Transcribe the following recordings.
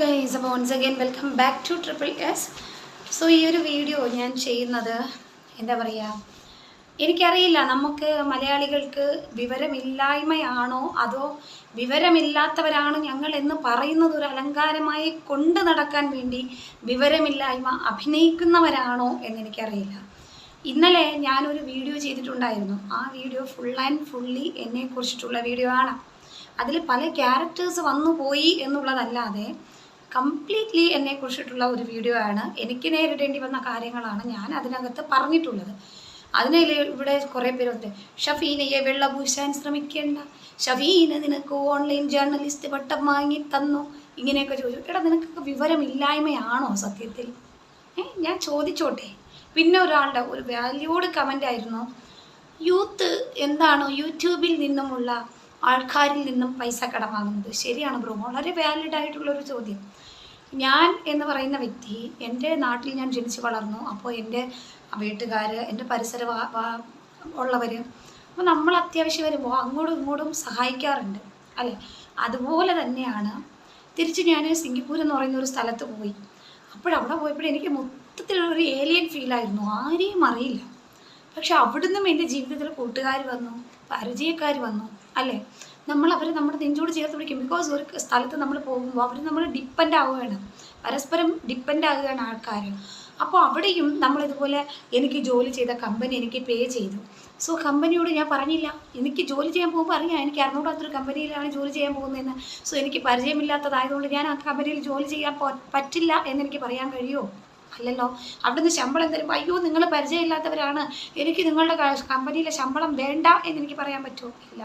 Guys അപ്പോൾ once again welcome back to triple S so ഈ ഒരു വീഡിയോ ഞാൻ ചെയ്യുന്നത് എന്താ പറയുക എനിക്കറിയില്ല നമുക്ക് മലയാളികൾക്ക് വിവരമില്ലായ്മയാണോ? അതോ വിവരമില്ലാത്തവരാണ് ഞങ്ങൾ എന്ന് പറയുന്നത് ഒരു അലങ്കാരമായി കൊണ്ട് നടക്കാൻ വേണ്ടി വിവരമില്ലായ്മ അഭിനയിക്കുന്നവരാണോ എന്നെനിക്കറിയില്ല. ഇന്നലെ ഞാനൊരു വീഡിയോ ചെയ്തിട്ടുണ്ടായിരുന്നു. ആ വീഡിയോ ഫുൾ ആൻഡ് ഫുള്ളി എന്നെക്കുറിച്ചിട്ടുള്ള വീഡിയോ ആണ്. അതിൽ പല ക്യാരക്ടേഴ്സ് വന്നു പോയി എന്നുള്ളതല്ലാതെ കംപ്ലീറ്റ്ലി എന്നെ എന്നെക്കുറിച്ചിട്ടുള്ള ഒരു വീഡിയോ ആണ്. എനിക്ക് നേരിടേണ്ടി വന്ന കാര്യങ്ങളാണ് ഞാൻ അതിനകത്ത് പറഞ്ഞിട്ടുള്ളത്. അതിനെ ഇവിടെ കുറേ പേരുണ്ട്. ഷഫീനയെ വെള്ളപൂശാൻ ശ്രമിക്കേണ്ട. ഷഫീന നിനക്ക് ഓൺലൈൻ ജേർണലിസ്റ്റ് പട്ടം വാങ്ങി തന്നു. ഇങ്ങനെയൊക്കെ ചോദിച്ചു. എടാ നിനക്കൊക്കെ വിവരമില്ലായ്മയാണോ സത്യത്തിൽ? ഞാൻ ചോദിച്ചോട്ടെ. പിന്നെ ഒരാളുടെ ഒരു വാല്യൂഡ് കമന്റ് ആയിരുന്നു. യൂത്ത് എന്താണോ യൂട്യൂബിൽ നിന്നുമുള്ള ആൾക്കാരിൽ നിന്നും പൈസ കടമാകുന്നത് ശരിയാണ് ബ്രോ. വളരെ വാലിഡ് ആയിട്ടുള്ളൊരു ചോദ്യം. ഞാൻ എന്ന് പറയുന്ന വ്യക്തി എന്റെ നാട്ടിൽ ഞാൻ ജനിച്ചു വളർന്നു. അപ്പോൾ എന്റെ വീട്ടുകാർ എന്റെ പരിസര ഉള്ളവർ അപ്പോൾ നമ്മൾ അത്യാവശ്യം വരുമ്പോൾ അങ്ങോട്ടും ഇങ്ങോട്ടും സഹായിക്കാറുണ്ട്. അല്ലേ? അതുപോലെ തന്നെയാണ് തിരിച്ച് ഞാൻ സിംഗപ്പൂർ എന്ന് പറയുന്ന ഒരു സ്ഥലത്ത് പോയി. അപ്പോഴവിടെ പോയപ്പോൾ എനിക്ക് മൊത്തത്തിലൊരു ഏലിയൻ ഫീലായിരുന്നു ആരെയും അറിയില്ല. പക്ഷെ അവിടുന്നും എന്റെ ജീവിതത്തിൽ കൂട്ടുകാർ വന്നു പരിചയക്കാർ വന്നു. അല്ലേ? നമ്മൾ അവരെ നമ്മുടെ നെഞ്ചോട് ചേർത്ത് പിടിക്കും. ബിക്കോസ് ഒരു സ്ഥലത്ത് നമ്മൾ പോകുമ്പോൾ അവർ നമ്മൾ ഡിപ്പെൻഡ് ആവുകയാണ്. പരസ്പരം ഡിപ്പെൻഡ് ആകുകയാണ് ആൾക്കാർ അപ്പോൾ അവിടെയും നമ്മളിതുപോലെ എനിക്ക് ജോലി ചെയ്ത കമ്പനി എനിക്ക് പേ ചെയ്തു. സോ കമ്പനിയോട് ഞാൻ പറഞ്ഞില്ല. എനിക്ക് ജോലി ചെയ്യാൻ പോകുമ്പോൾ അറിയാം. എനിക്ക് അറിഞ്ഞൂടാത്തൊരു കമ്പനിയിലാണ് ജോലി ചെയ്യാൻ പോകുന്നതെന്ന്. സോ എനിക്ക് പരിചയമില്ലാത്തതായതുകൊണ്ട് ഞാൻ ആ കമ്പനിയിൽ ജോലി ചെയ്യാൻ പറ്റില്ല എന്നെനിക്ക് പറയാൻ കഴിയുമോ അല്ലല്ലോ. അവിടുന്ന് ശമ്പളം തരുമ്പോൾ അയ്യോ നിങ്ങൾ പരിചയമില്ലാത്തവരാണ്. എനിക്ക് നിങ്ങളുടെ കമ്പനിയിലെ ശമ്പളം വേണ്ട എന്നെനിക്ക് പറയാൻ പറ്റുമോ? ഇല്ല.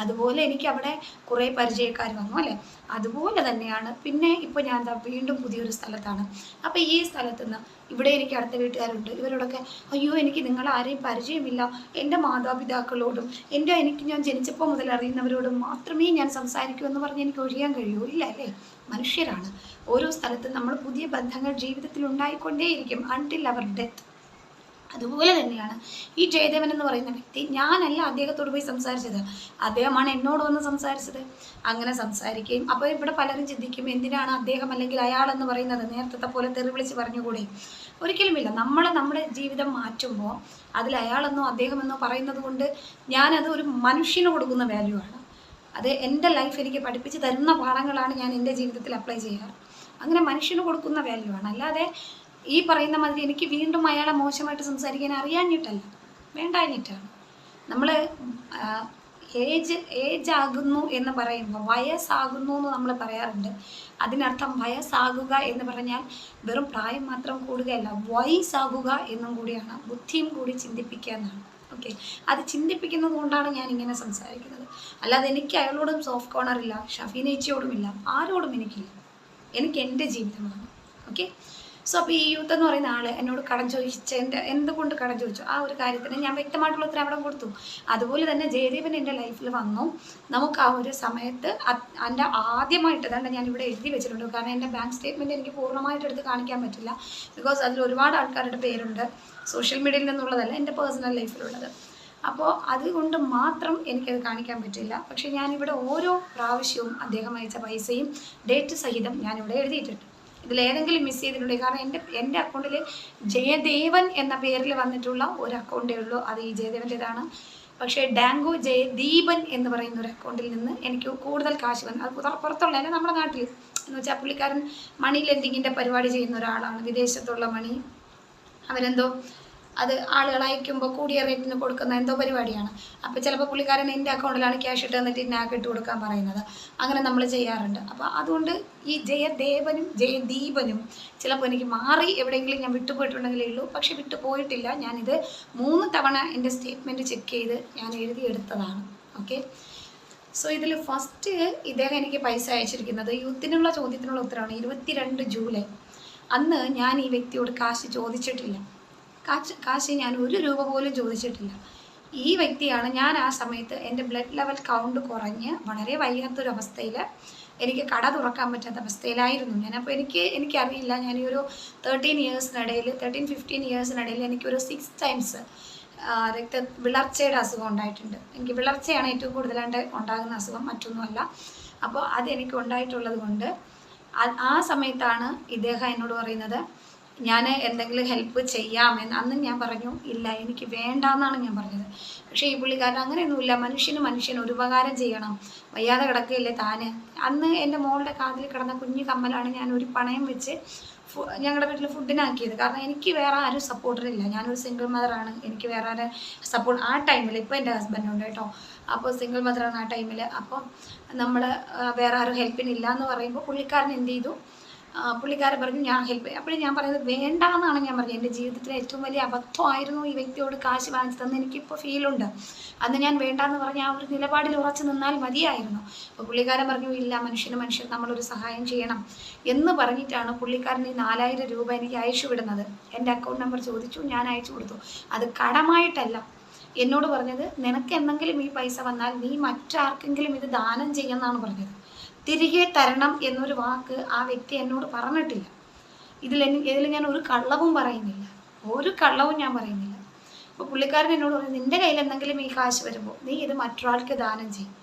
അതുപോലെ എനിക്ക് അവിടെ കുറേ പരിചയക്കാർ വന്നു അല്ലേ? അതുപോലെ തന്നെയാണ്. പിന്നെ ഇപ്പോൾ ഞാൻ വീണ്ടും പുതിയൊരു സ്ഥലത്താണ്. അപ്പോൾ ഈ സ്ഥലത്ത് നിന്ന് ഇവിടെ എനിക്ക് അടുത്ത വീട്ടുകാരുണ്ട്. ഇവരോടൊക്കെ അയ്യോ എനിക്ക് നിങ്ങൾ ആരെയും പരിചയമില്ല. എന്റെ മാതാപിതാക്കളോടും എന്റെ എനിക്ക് ഞാൻ ജനിച്ചപ്പോൾ മുതൽ അറിയുന്നവരോടും മാത്രമേ ഞാൻ സംസാരിക്കൂ എന്ന് പറഞ്ഞ് എനിക്ക് ഒഴിയാൻ കഴിയൂ ഇല്ല അല്ലേ? മനുഷ്യരാണ്. ഓരോ സ്ഥലത്തും നമ്മൾ പുതിയ ബന്ധങ്ങൾ ജീവിതത്തിൽ ഉണ്ടായിക്കൊണ്ടേയിരിക്കും. അൺടിൽ അവർ ഡെത്ത് അതുപോലെ തന്നെയാണ്. ഈ ജയദേവൻ എന്ന് പറയുന്ന വ്യക്തി ഞാനല്ല അദ്ദേഹത്തോട് പോയി സംസാരിച്ചത്. അദ്ദേഹമാണ് എന്നോട് വന്ന് സംസാരിച്ചത്. അങ്ങനെ സംസാരിക്കുകയും അപ്പോൾ ഇവിടെ പലരും ചിന്തിക്കും എന്തിനാണ് അദ്ദേഹം അല്ലെങ്കിൽ അയാൾ എന്ന് പറയുന്നത് നേരത്തെ പോലെ തെറി വിളിച്ച് പറഞ്ഞുകൂടി? ഒരിക്കലുമില്ല. നമ്മൾ നമ്മുടെ ജീവിതം മാറ്റുമ്പോൾ അതിൽ അയാളെന്നോ അദ്ദേഹമെന്നോ പറയുന്നത് കൊണ്ട് ഞാനത് ഒരു മനുഷ്യന് കൊടുക്കുന്ന വാല്യൂ ആണ്. അത് എന്റെ ലൈഫ് എനിക്ക് പഠിപ്പിച്ച് തരുന്ന പാഠങ്ങളാണ് ഞാൻ എന്റെ ജീവിതത്തിൽ അപ്ലൈ ചെയ്യാറ്. അങ്ങനെ മനുഷ്യന് കൊടുക്കുന്ന വാല്യൂ ആണ്. അല്ലാതെ ഈ പറയുന്ന മാതിരി എനിക്ക് വീണ്ടും അയാളെ മോശമായിട്ട് സംസാരിക്കാൻ അറിയാഞ്ഞിട്ടല്ല. വേണ്ടാഞ്ഞിട്ടാണ് നമ്മൾ ഏജ് ഏജ് ആകുന്നു എന്ന് പറയുമ്പോൾ വയസ്സാകുന്നു എന്ന് നമ്മൾ പറയാറുണ്ട്. അതിനർത്ഥം വയസ്സാകുക എന്ന് പറഞ്ഞാൽ വെറും പ്രായം മാത്രം കൂടുകയല്ല വയസ്സാകുക എന്നും കൂടിയാണ് ബുദ്ധിയും കൂടി ചിന്തിപ്പിക്കുക എന്നാണ്. ഓക്കെ? അത് ചിന്തിപ്പിക്കുന്നത് കൊണ്ടാണ് ഞാൻ ഇങ്ങനെ സംസാരിക്കുന്നത്. അല്ലാതെ എനിക്ക് അയാളോടും സോഫ്റ്റ് കോർണർ ഇല്ല ഷഫീനേച്ചിയോടും ഇല്ല ആരോടും എനിക്കില്ല. എനിക്ക് എന്റെ ജീവിതമാണ്. ഓക്കെ? സോ അപ്പോൾ ഈ യൂത്ത് എന്ന് പറയുന്ന ആൾ എന്നോട് കടം ചോദിച്ചതിന്റെ എന്തുകൊണ്ട് കടം ചോദിച്ചു? ആ ഒരു കാര്യത്തിന് ഞാൻ വ്യക്തമായിട്ടുള്ള ഉത്തരം അവിടെ കൊടുത്തു. അതുപോലെ തന്നെ ജയദേവൻ എന്റെ ലൈഫിൽ വന്നു. നമുക്ക് ആ ഒരു സമയത്ത് എന്റെ ആദ്യമായിട്ട് തന്നെ ഞാൻ ഇവിടെ എഴുതി വെച്ചിട്ടുണ്ട്. കാരണം എന്റെ ബാങ്ക് സ്റ്റേറ്റ്മെന്റ് എനിക്ക് പൂർണമായിട്ട് എടുത്ത് കാണിക്കാൻ പറ്റില്ല. ബിക്കോസ് അതിൽ ഒരുപാട് ആൾക്കാരുടെ പേരുണ്ട്. സോഷ്യൽ മീഡിയയിൽ നിന്നുള്ളതല്ല എന്റെ പേഴ്സണൽ ലൈഫിലുള്ളത് അപ്പോൾ അതുകൊണ്ട് മാത്രം എനിക്കത് കാണിക്കാൻ പറ്റില്ല. പക്ഷേ ഞാനിവിടെ ഓരോ പ്രാവശ്യവും അദ്ദേഹം അയച്ച പൈസയും ഡേറ്റ് സഹിതം ഞാനിവിടെ എഴുതിയിട്ടുണ്ട്. ഇതിലേതെങ്കിലും മിസ് ചെയ്തിട്ടുണ്ടെങ്കിൽ കാരണം എന്റെ എന്റെ അക്കൗണ്ടിൽ ജയദേവൻ എന്ന പേരിൽ വന്നിട്ടുള്ള ഒരു അക്കൗണ്ടേ ഉള്ളൂ. അത് ഈ ജയദേവന്റെതാണ്. പക്ഷേ ഡാങ്കോ ജയദീപൻ എന്ന് പറയുന്ന ഒരു അക്കൗണ്ടിൽ നിന്ന് എനിക്ക് കൂടുതൽ കാശ് വന്നു. അത് പുറത്തുള്ള അല്ല നമ്മുടെ നാട്ടിൽ. എന്ന് വെച്ചാൽ പുള്ളിക്കാരൻ മണി ലെൻഡിങ്ങിന്റെ പരിപാടി ചെയ്യുന്ന ഒരാളാണ്. വിദേശത്തുള്ള മണി അവരെന്തോ അത് ആളുകൾ അയക്കുമ്പോൾ കൂടിയ റേറ്റിന് കൊടുക്കുന്ന എന്തോ പരിപാടിയാണ്. അപ്പോൾ ചിലപ്പോൾ പുള്ളിക്കാരൻ എന്റെ അക്കൗണ്ടിലാണ് ക്യാഷ് ഇട്ട് തന്നിട്ട് ഇന്നാക്ക് ഇട്ട് കൊടുക്കാൻ പറയുന്നത്. അങ്ങനെ നമ്മൾ ചെയ്യാറുണ്ട്. അപ്പോൾ അതുകൊണ്ട് ഈ ജയദേവനും ജയദീപനും ചിലപ്പോൾ എനിക്ക് മാറി എവിടെയെങ്കിലും ഞാൻ വിട്ടുപോയിട്ടുണ്ടെങ്കിലേ ഉള്ളൂ. പക്ഷേ വിട്ടുപോയിട്ടില്ല ഞാനിത് മൂന്ന് തവണ എന്റെ സ്റ്റേറ്റ്മെന്റ് ചെക്ക് ചെയ്ത് ഞാൻ എഴുതിയെടുത്തതാണ് ഓക്കെ സോ ഇതിൽ ഫസ്റ്റ് ഇദ്ദേഹം എനിക്ക് പൈസ അയച്ചിരിക്കുന്നത് യൂത്തിനുള്ള ചോദ്യത്തിനുള്ള ഉത്തരവാണ്. ഇരുപത്തിരണ്ട് ജൂലൈ. അന്ന് ഞാൻ ഈ വ്യക്തിയോട് കാശ് ചോദിച്ചിട്ടില്ല. കാശ് കാശ് ഞാൻ ഒരു രൂപ പോലും ചോദിച്ചിട്ടില്ല. ഈ വ്യക്തിയാണ് ഞാൻ ആ സമയത്ത് എന്റെ ബ്ലഡ് ലെവൽ കൗണ്ട് കുറഞ്ഞ് വളരെ വയ്യാത്തൊരു അവസ്ഥയിൽ എനിക്ക് കട തുറക്കാൻ പറ്റാത്ത അവസ്ഥയിലായിരുന്നു. ഞാൻ അപ്പോൾ എനിക്ക് എനിക്കറിയില്ല. ഞാൻ ഈ ഒരു തേർട്ടീൻ ഇയേഴ്സിനിടയിൽ തേർട്ടീൻ ഫിഫ്റ്റീൻ ഇയേഴ്സിനിടയിൽ എനിക്കൊരു സിക്സ് ടൈംസ് രക്ത വിളർച്ചയുടെ അസുഖം ഉണ്ടായിട്ടുണ്ട്. എനിക്ക് വിളർച്ചയാണ് ഏറ്റവും കൂടുതലായിട്ട് ഉണ്ടാകുന്ന അസുഖം മറ്റൊന്നുമല്ല. അപ്പോൾ അത് എനിക്ക് ഉണ്ടായിട്ടുള്ളത് കൊണ്ട് ആ സമയത്താണ് ഇദ്ദേഹം എന്നോട് പറയുന്നത് ഞാൻ എന്തെങ്കിലും ഹെൽപ്പ് ചെയ്യാമെന്ന് അന്ന് ഞാൻ പറഞ്ഞു ഇല്ല എനിക്ക് വേണ്ടാന്നാണ് ഞാൻ പറഞ്ഞത്. പക്ഷേ ഈ പുള്ളിക്കാരൻ അങ്ങനെയൊന്നുമില്ല. മനുഷ്യന് മനുഷ്യന് ഒരു ഉപകാരം ചെയ്യണം. വയ്യാതെ കിടക്കുകയില്ലേ താന്? അന്ന് എന്റെ മോളുടെ കാതിൽ കിടന്ന കുഞ്ഞു കമ്മലാണ് ഞാൻ ഒരു പണയം വെച്ച് ഞങ്ങളുടെ വീട്ടിൽ ഫുഡിനാക്കിയത്. കാരണം എനിക്ക് വേറെ ആരും സപ്പോർട്ടറില്ല ഞാനൊരു സിംഗിൾ മദറാണ് എനിക്ക് വേറെ ആരെ സപ്പോർട്ട് ആ ടൈമിൽ ഇപ്പോൾ എന്റെ ഹസ്ബൻഡ് ഉണ്ട് കേട്ടോ. അപ്പോൾ സിംഗിൾ മദറാണ് ആ ടൈമിൽ അപ്പോൾ നമ്മൾ വേറെ ആരും ഹെൽപ്പിനില്ല എന്ന് പറയുമ്പോൾ പുള്ളിക്കാരൻ എന്ത് ചെയ്തു? പുള്ളിക്കാരൻ പറഞ്ഞു ഞാൻ ഹെൽപ്പ് അപ്പോഴും ഞാൻ പറയുന്നത് വേണ്ട എന്നാണ് ഞാൻ പറഞ്ഞത്. എന്റെ ജീവിതത്തിലെ ഏറ്റവും വലിയ അബദ്ധമായിരുന്നു ഈ വ്യക്തിയോട് കാശ് വാങ്ങിച്ചു തന്നെ എനിക്കിപ്പോൾ ഫീലുണ്ട് അന്ന് ഞാൻ വേണ്ടാന്ന് പറഞ്ഞ ആ ഒരു നിലപാടിൽ ഉറച്ചു നിന്നാൽ മതിയായിരുന്നു. അപ്പോൾ പുള്ളിക്കാരൻ പറഞ്ഞു ഇല്ല മനുഷ്യന് മനുഷ്യൻ നമ്മളൊരു സഹായം ചെയ്യണം. എന്ന് പറഞ്ഞിട്ടാണ് പുള്ളിക്കാരൻ ഈ നാലായിരം രൂപ എനിക്ക് അയച്ചു വിടുന്നത്. എന്റെ അക്കൗണ്ട് നമ്പർ ചോദിച്ചു ഞാൻ അയച്ചു കൊടുത്തു. അത് കടമായിട്ടല്ല. എന്നോട് പറഞ്ഞത് നിനക്ക് എന്തെങ്കിലും ഈ പൈസ വന്നാൽ നീ മറ്റാർക്കെങ്കിലും ഇത് ദാനം ചെയ്യുമെന്നാണ് പറഞ്ഞത്. തിരികെ തരണം എന്നൊരു വാക്ക് ആ വ്യക്തി എന്നോട് പറഞ്ഞിട്ടില്ല. ഇതിൽ ഇതിൽ ഞാൻ ഒരു കള്ളവും പറയുന്നില്ല. ഒരു കള്ളവും ഞാൻ പറയുന്നില്ല. അപ്പോൾ പുള്ളിക്കാരൻ എന്നോട് പറഞ്ഞു നിന്റെ കയ്യിൽ എന്തെങ്കിലും ഈ കാശ് വരുമ്പോൾ നീ ഇത് മറ്റൊരാൾക്ക് ദാനം ചെയ്യും.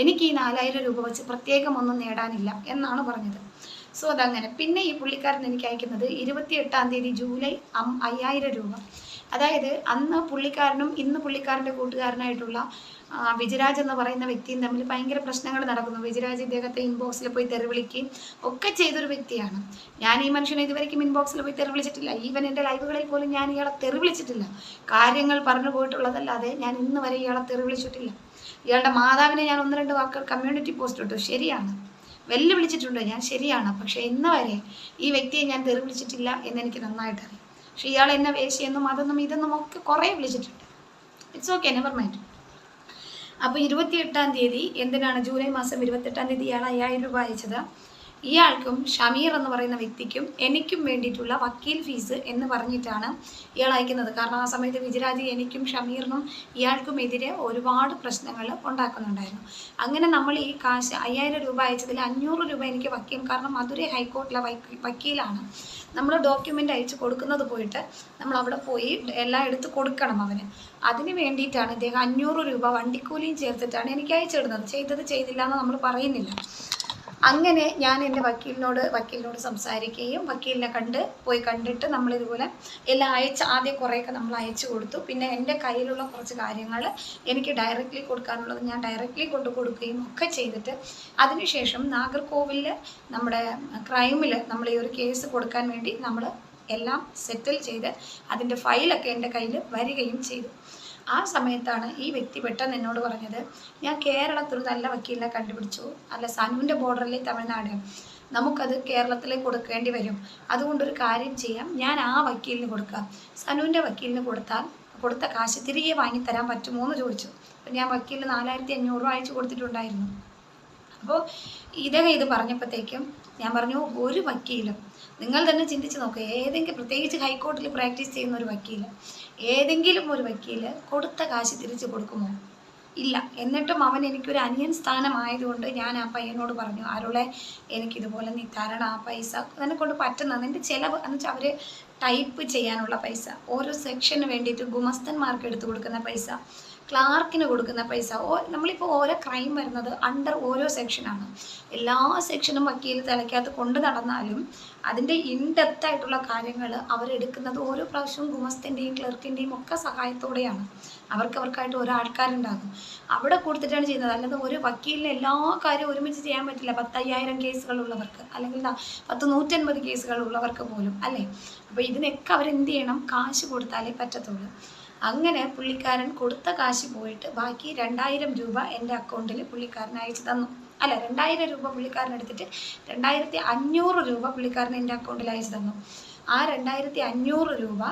എനിക്ക് ഈ നാലായിരം രൂപ വെച്ച് പ്രത്യേകം ഒന്നും നേടാനില്ല എന്നാണ് പറഞ്ഞത്. സോ അതങ്ങനെ. പിന്നെ ഈ പുള്ളിക്കാരൻ എനിക്ക് അയക്കുന്നത് ഇരുപത്തി എട്ടാം തീയതി ജൂലൈ അയ്യായിരം രൂപ. അതായത് അന്ന് പുള്ളിക്കാരനും ഇന്ന് പുള്ളിക്കാരന്റെ കൂട്ടുകാരനായിട്ടുള്ള വിജയരാജ് എന്ന് പറയുന്ന വ്യക്തിയും തമ്മിൽ ഭയങ്കര പ്രശ്നങ്ങൾ നടക്കുന്നു. വിജയരാജ് ഇദ്ദേഹത്തെ ഇൻബോക്സിൽ പോയി തെറി വിളിക്കുകയും ഒക്കെ ചെയ്തൊരു വ്യക്തിയാണ്. ഞാൻ ഈ മനുഷ്യനെ ഇതുവരെയ്ക്കും ഇൻബോക്സിൽ പോയി തെറി വിളിച്ചിട്ടില്ല ഈവൻ എന്റെ ലൈവുകളിൽ പോലും ഞാൻ ഇയാളെ തെറി വിളിച്ചിട്ടില്ല കാര്യങ്ങൾ പറഞ്ഞു പോയിട്ടുള്ളതല്ലാതെ ഞാൻ ഇന്ന് വരെ ഇയാളെ തെറി വിളിച്ചിട്ടില്ല ഇയാളുടെ മാതാവിനെ ഞാൻ ഒന്ന് രണ്ട് വാക്കുകൾ കമ്മ്യൂണിറ്റി പോസ്റ്റ് ഇട്ടു. ശരിയാണ്. വെല്ലുവിളിച്ചിട്ടുണ്ട്. ഞാൻ ശരിയാണ്. പക്ഷേ ഇന്ന് വരെ ഈ വ്യക്തിയെ ഞാൻ തെറി വിളിച്ചിട്ടില്ല എന്ന് എനിക്ക് നന്നായിട്ട് അറിയാം. പക്ഷേ ഇയാൾ എന്നെ വേശിയെന്നും അതൊന്നും ഇതൊന്നും ഒക്കെ കുറേ വിളിച്ചിട്ടുണ്ട്. ഇറ്റ്സ് ഓക്കെ നെവർ മൈൻഡ് അപ്പോൾ ഇരുപത്തിയെട്ടാം തീയതി എന്തിനാണ് ജൂലൈ മാസം ഇരുപത്തെട്ടാം തീയതി ഇയാൾ അയ്യായിരം രൂപ അയച്ചത്? ഇയാൾക്കും ഷമീർ എന്ന് പറയുന്ന വ്യക്തിക്കും എനിക്കും വേണ്ടിയിട്ടുള്ള വക്കീൽ ഫീസ് എന്ന് പറഞ്ഞിട്ടാണ് ഇയാൾ അയക്കുന്നത്. കാരണം ആ സമയത്ത് വിജരാജി എനിക്കും ഷമീറിനും ഇയാൾക്കും എതിരെ ഒരുപാട് പ്രശ്നങ്ങൾ ഉണ്ടാക്കുന്നുണ്ടായിരുന്നു. അങ്ങനെ നമ്മൾ ഈ കാശ് അയ്യായിരം രൂപ അയച്ചതിൽ അഞ്ഞൂറ് രൂപ എനിക്ക് വക്കീൽ കാരണം മധുരൈ ഹൈക്കോർട്ടിലെ വക്കീലാണ്. നമ്മൾ ഡോക്യുമെന്റ് അയച്ചു കൊടുക്കുന്നത് പോയിട്ട് നമ്മൾ അവിടെ പോയി എല്ലാം എടുത്ത് കൊടുക്കണം അവന്. അതിന് വേണ്ടിയിട്ടാണ് ഇദ്ദേഹം അഞ്ഞൂറ് രൂപ വണ്ടിക്കൂലിയും ചേർത്തിട്ടാണ് എനിക്ക് അയച്ചിടുന്നത് ചെയ്തത് ചെയ്തില്ല എന്ന് നമ്മൾ പറയുന്നില്ല. അങ്ങനെ ഞാൻ എന്റെ വക്കീലിനോട് വക്കീലിനോട് സംസാരിക്കുകയും വക്കീലിനെ കണ്ട് പോയി കണ്ടിട്ട് നമ്മളിതുപോലെ എല്ലാം അയച്ച് ആദ്യം കുറേയൊക്കെ നമ്മൾ അയച്ചു കൊടുത്തു. പിന്നെ എന്റെ കയ്യിലുള്ള കുറച്ച് കാര്യങ്ങൾ എനിക്ക് ഡയറക്റ്റ്ലി കൊടുക്കാനുള്ളത് ഞാൻ ഡയറക്റ്റ്ലി കൊണ്ട് കൊടുക്കുകയും ഒക്കെ ചെയ്തിട്ട് അതിനുശേഷം നാഗർകോവിലിൽ നമ്മുടെ ക്രൈമിൽ നമ്മൾ ഈ ഒരു കേസ് കൊടുക്കാൻ വേണ്ടി നമ്മൾ എല്ലാം സെറ്റിൽ ചെയ്ത് അതിന്റെ ഫയലൊക്കെ എന്റെ കയ്യിൽ വരികയും ചെയ്തു. ആ സമയത്താണ് ഈ വ്യക്തി പെട്ടെന്ന് എന്നോട് പറഞ്ഞത് ഞാൻ കേരളത്തിൽ നല്ല വക്കീലിനെ കണ്ടുപിടിച്ചു. അല്ല സനുവിന്റെ ബോർഡറിലെ തമിഴ്നാട്. നമുക്കത് കേരളത്തിലേക്ക് കൊടുക്കേണ്ടി വരും. അതുകൊണ്ടൊരു കാര്യം ചെയ്യാം. ഞാൻ ആ വക്കീലിന് കൊടുക്കാം. സനുവിന്റെ വക്കീലിന് കൊടുത്താൽ കൊടുത്ത കാശ് തിരികെ വാങ്ങിത്തരാൻ പറ്റുമോ എന്ന് ചോദിച്ചു. അപ്പം ഞാൻ വക്കീലിന് നാലായിരത്തി അഞ്ഞൂറ് രൂപ അയച്ചു കൊടുത്തിട്ടുണ്ടായിരുന്നു. അപ്പോൾ ഇദ്ദേഹം ഇത് പറഞ്ഞപ്പോഴത്തേക്കും ഞാൻ പറഞ്ഞു ഒരു വക്കീലും നിങ്ങൾ തന്നെ ചിന്തിച്ച് നോക്കുക ഏതെങ്കിലും പ്രത്യേകിച്ച് ഹൈക്കോർട്ടിൽ പ്രാക്ടീസ് ചെയ്യുന്ന ഒരു വക്കീൽ ഏതെങ്കിലും ഒരു വക്കീൽ കൊടുത്ത കാശ് തിരിച്ചു കൊടുക്കുമോ? ഇല്ല. എന്നിട്ടും അവൻ എനിക്കൊരു അനിയൻ സ്ഥാനമായതുകൊണ്ട് ഞാൻ ആ പയ്യനോട് പറഞ്ഞു ആരോളെ എനിക്കിതുപോലെ നീ തരണം ആ പൈസ. അതിനെ കൊണ്ട് പറ്റുന്ന അതിന്റെ ചിലവ് എന്ന് വെച്ചാൽ അവർ ടൈപ്പ് ചെയ്യാനുള്ള പൈസ. ഓരോ സെക്ഷന് വേണ്ടിയിട്ട് ഗുമസ്തന്മാർക്ക് എടുത്തു കൊടുക്കുന്ന പൈസ. ക്ലാർക്കിന് കൊടുക്കുന്ന പൈസ. ഓ നമ്മളിപ്പോൾ ഓരോ ക്രൈം വരുന്നത് അണ്ടർ ഓരോ സെക്ഷനാണ് എല്ലാ സെക്ഷനും വക്കീൽ തലയ്ക്കകത്ത് കൊണ്ട് നടന്നാലും അതിന്റെ ഇൻഡെപ്ത് ആയിട്ടുള്ള കാര്യങ്ങൾ അവരെടുക്കുന്നത് ഓരോ പ്രാവശ്യവും ഗുമസ്തന്റെയും ക്ലർക്കിന്റെയും ഒക്കെ സഹായത്തോടെയാണ്. അവർക്ക് അവർക്കായിട്ട് ഓരോ ആൾക്കാരുണ്ടാകും. അവിടെ കൊടുത്തിട്ടാണ് ചെയ്യുന്നത്. അല്ലാതെ ഒരു വക്കീലിന് എല്ലാ കാര്യവും ഒരുമിച്ച് ചെയ്യാൻ പറ്റില്ല. പത്തയ്യായിരം കേസുകളുള്ളവർക്ക് അല്ലെങ്കിൽ പത്ത് നൂറ്റൻപത് കേസുകളുള്ളവർക്ക് പോലും അല്ലേ? അപ്പോൾ ഇതിനൊക്കെ അവരെന്ത് ചെയ്യണം? കാശ് കൊടുത്താലേ പറ്റത്തുള്ളൂ. അങ്ങനെ പുള്ളിക്കാരൻ കൊടുത്ത കാശ് പോയിട്ട് ബാക്കി രണ്ടായിരം രൂപ എന്റെ അക്കൗണ്ടിൽ പുള്ളിക്കാരൻ അയച്ചു തന്നു. അല്ല രണ്ടായിരം രൂപ പുള്ളിക്കാരൻ എടുത്തിട്ട് രണ്ടായിരത്തി അഞ്ഞൂറ് രൂപ പുള്ളിക്കാരൻ എന്റെ അക്കൗണ്ടിൽ അയച്ചു തന്നു. ആ രണ്ടായിരത്തി അഞ്ഞൂറ് രൂപ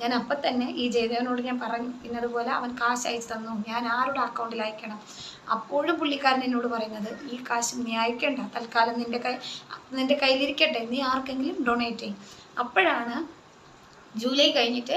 ഞാൻ അപ്പം തന്നെ ഈ ജയദേവനോട് ഞാൻ പറഞ്ഞു. പിന്നെ അതുപോലെ അവൻ കാശ് അയച്ചു തന്നു. ഞാൻ ആരുടെ അക്കൗണ്ടിൽ അയക്കണം? അപ്പോഴും പുള്ളിക്കാരൻ എന്നോട് പറയുന്നത് ഈ കാശ് നീ അയക്കണ്ട. തൽക്കാലം നിന്റെ കൈ നിന്റെ കയ്യിലിരിക്കട്ടെ. നീ ആർക്കെങ്കിലും ഡൊണേറ്റ് ചെയ്യും. അപ്പോഴാണ് ജൂലൈ കഴിഞ്ഞിട്ട്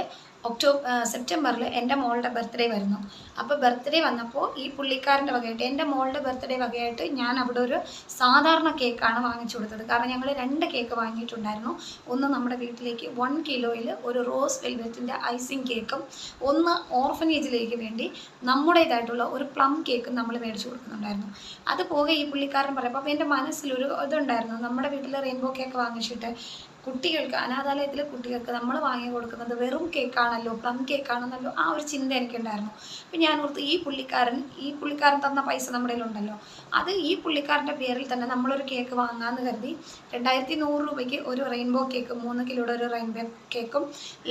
ഒക്ടോബർ സെപ്റ്റംബറിൽ എന്റെ മോളുടെ ബർത്ത്ഡേ വരുന്നു. അപ്പോൾ ബർത്ത്ഡേ വന്നപ്പോൾ ഈ പുള്ളിക്കാരന്റെ വകയായിട്ട് എന്റെ മോളുടെ ബർത്ത്ഡേ വകയായിട്ട് ഞാൻ അവിടെ ഒരു സാധാരണ കേക്കാണ് വാങ്ങിച്ചു കൊടുത്തത്. കാരണം ഞങ്ങൾ രണ്ട് കേക്ക് വാങ്ങിയിട്ടുണ്ടായിരുന്നു. ഒന്ന് നമ്മുടെ വീട്ടിലേക്ക് വൺ കിലോയിൽ ഒരു റോസ് വെൽവെറ്റിന്റെ ഐസിങ് കേക്കും. ഒന്ന് ഓർഫനേജിലേക്ക് വേണ്ടി നമ്മുടേതായിട്ടുള്ള ഒരു പ്ലം കേക്കും നമ്മൾ മേടിച്ചു കൊടുക്കുന്നുണ്ടായിരുന്നു. അത് പോകെ ഈ പുള്ളിക്കാരൻ പറയുമ്പോൾ അപ്പോൾ എന്റെ മനസ്സിലൊരു ഇതുണ്ടായിരുന്നു. നമ്മുടെ വീട്ടിൽ റെയിൻബോ കേക്ക് വാങ്ങിച്ചിട്ട് കുട്ടികൾക്ക് അനാഥാലയത്തിലെ കുട്ടികൾക്ക് നമ്മൾ വാങ്ങി കൊടുക്കുന്നത് വെറും കേക്കാണല്ലോ പ്ലം കേക്കാണെന്നല്ലോ ആ ഒരു ചിന്ത എനിക്കുണ്ടായിരുന്നു. അപ്പം ഞാൻ ഓർത്ത് ഈ പുള്ളിക്കാരൻ ഈ പുള്ളിക്കാരൻ തന്ന പൈസ നമ്മുടെ ഉണ്ടല്ലോ അത് ഈ പുള്ളിക്കാരന്റെ പേരിൽ തന്നെ നമ്മളൊരു കേക്ക് വാങ്ങാമെന്ന് കരുതി രണ്ടായിരത്തി നൂറ് രൂപയ്ക്ക് ഒരു റെയിൻബോ കേക്ക് മൂന്ന് കിലോയുടെ ഒരു റെയിൻബോ കേക്കും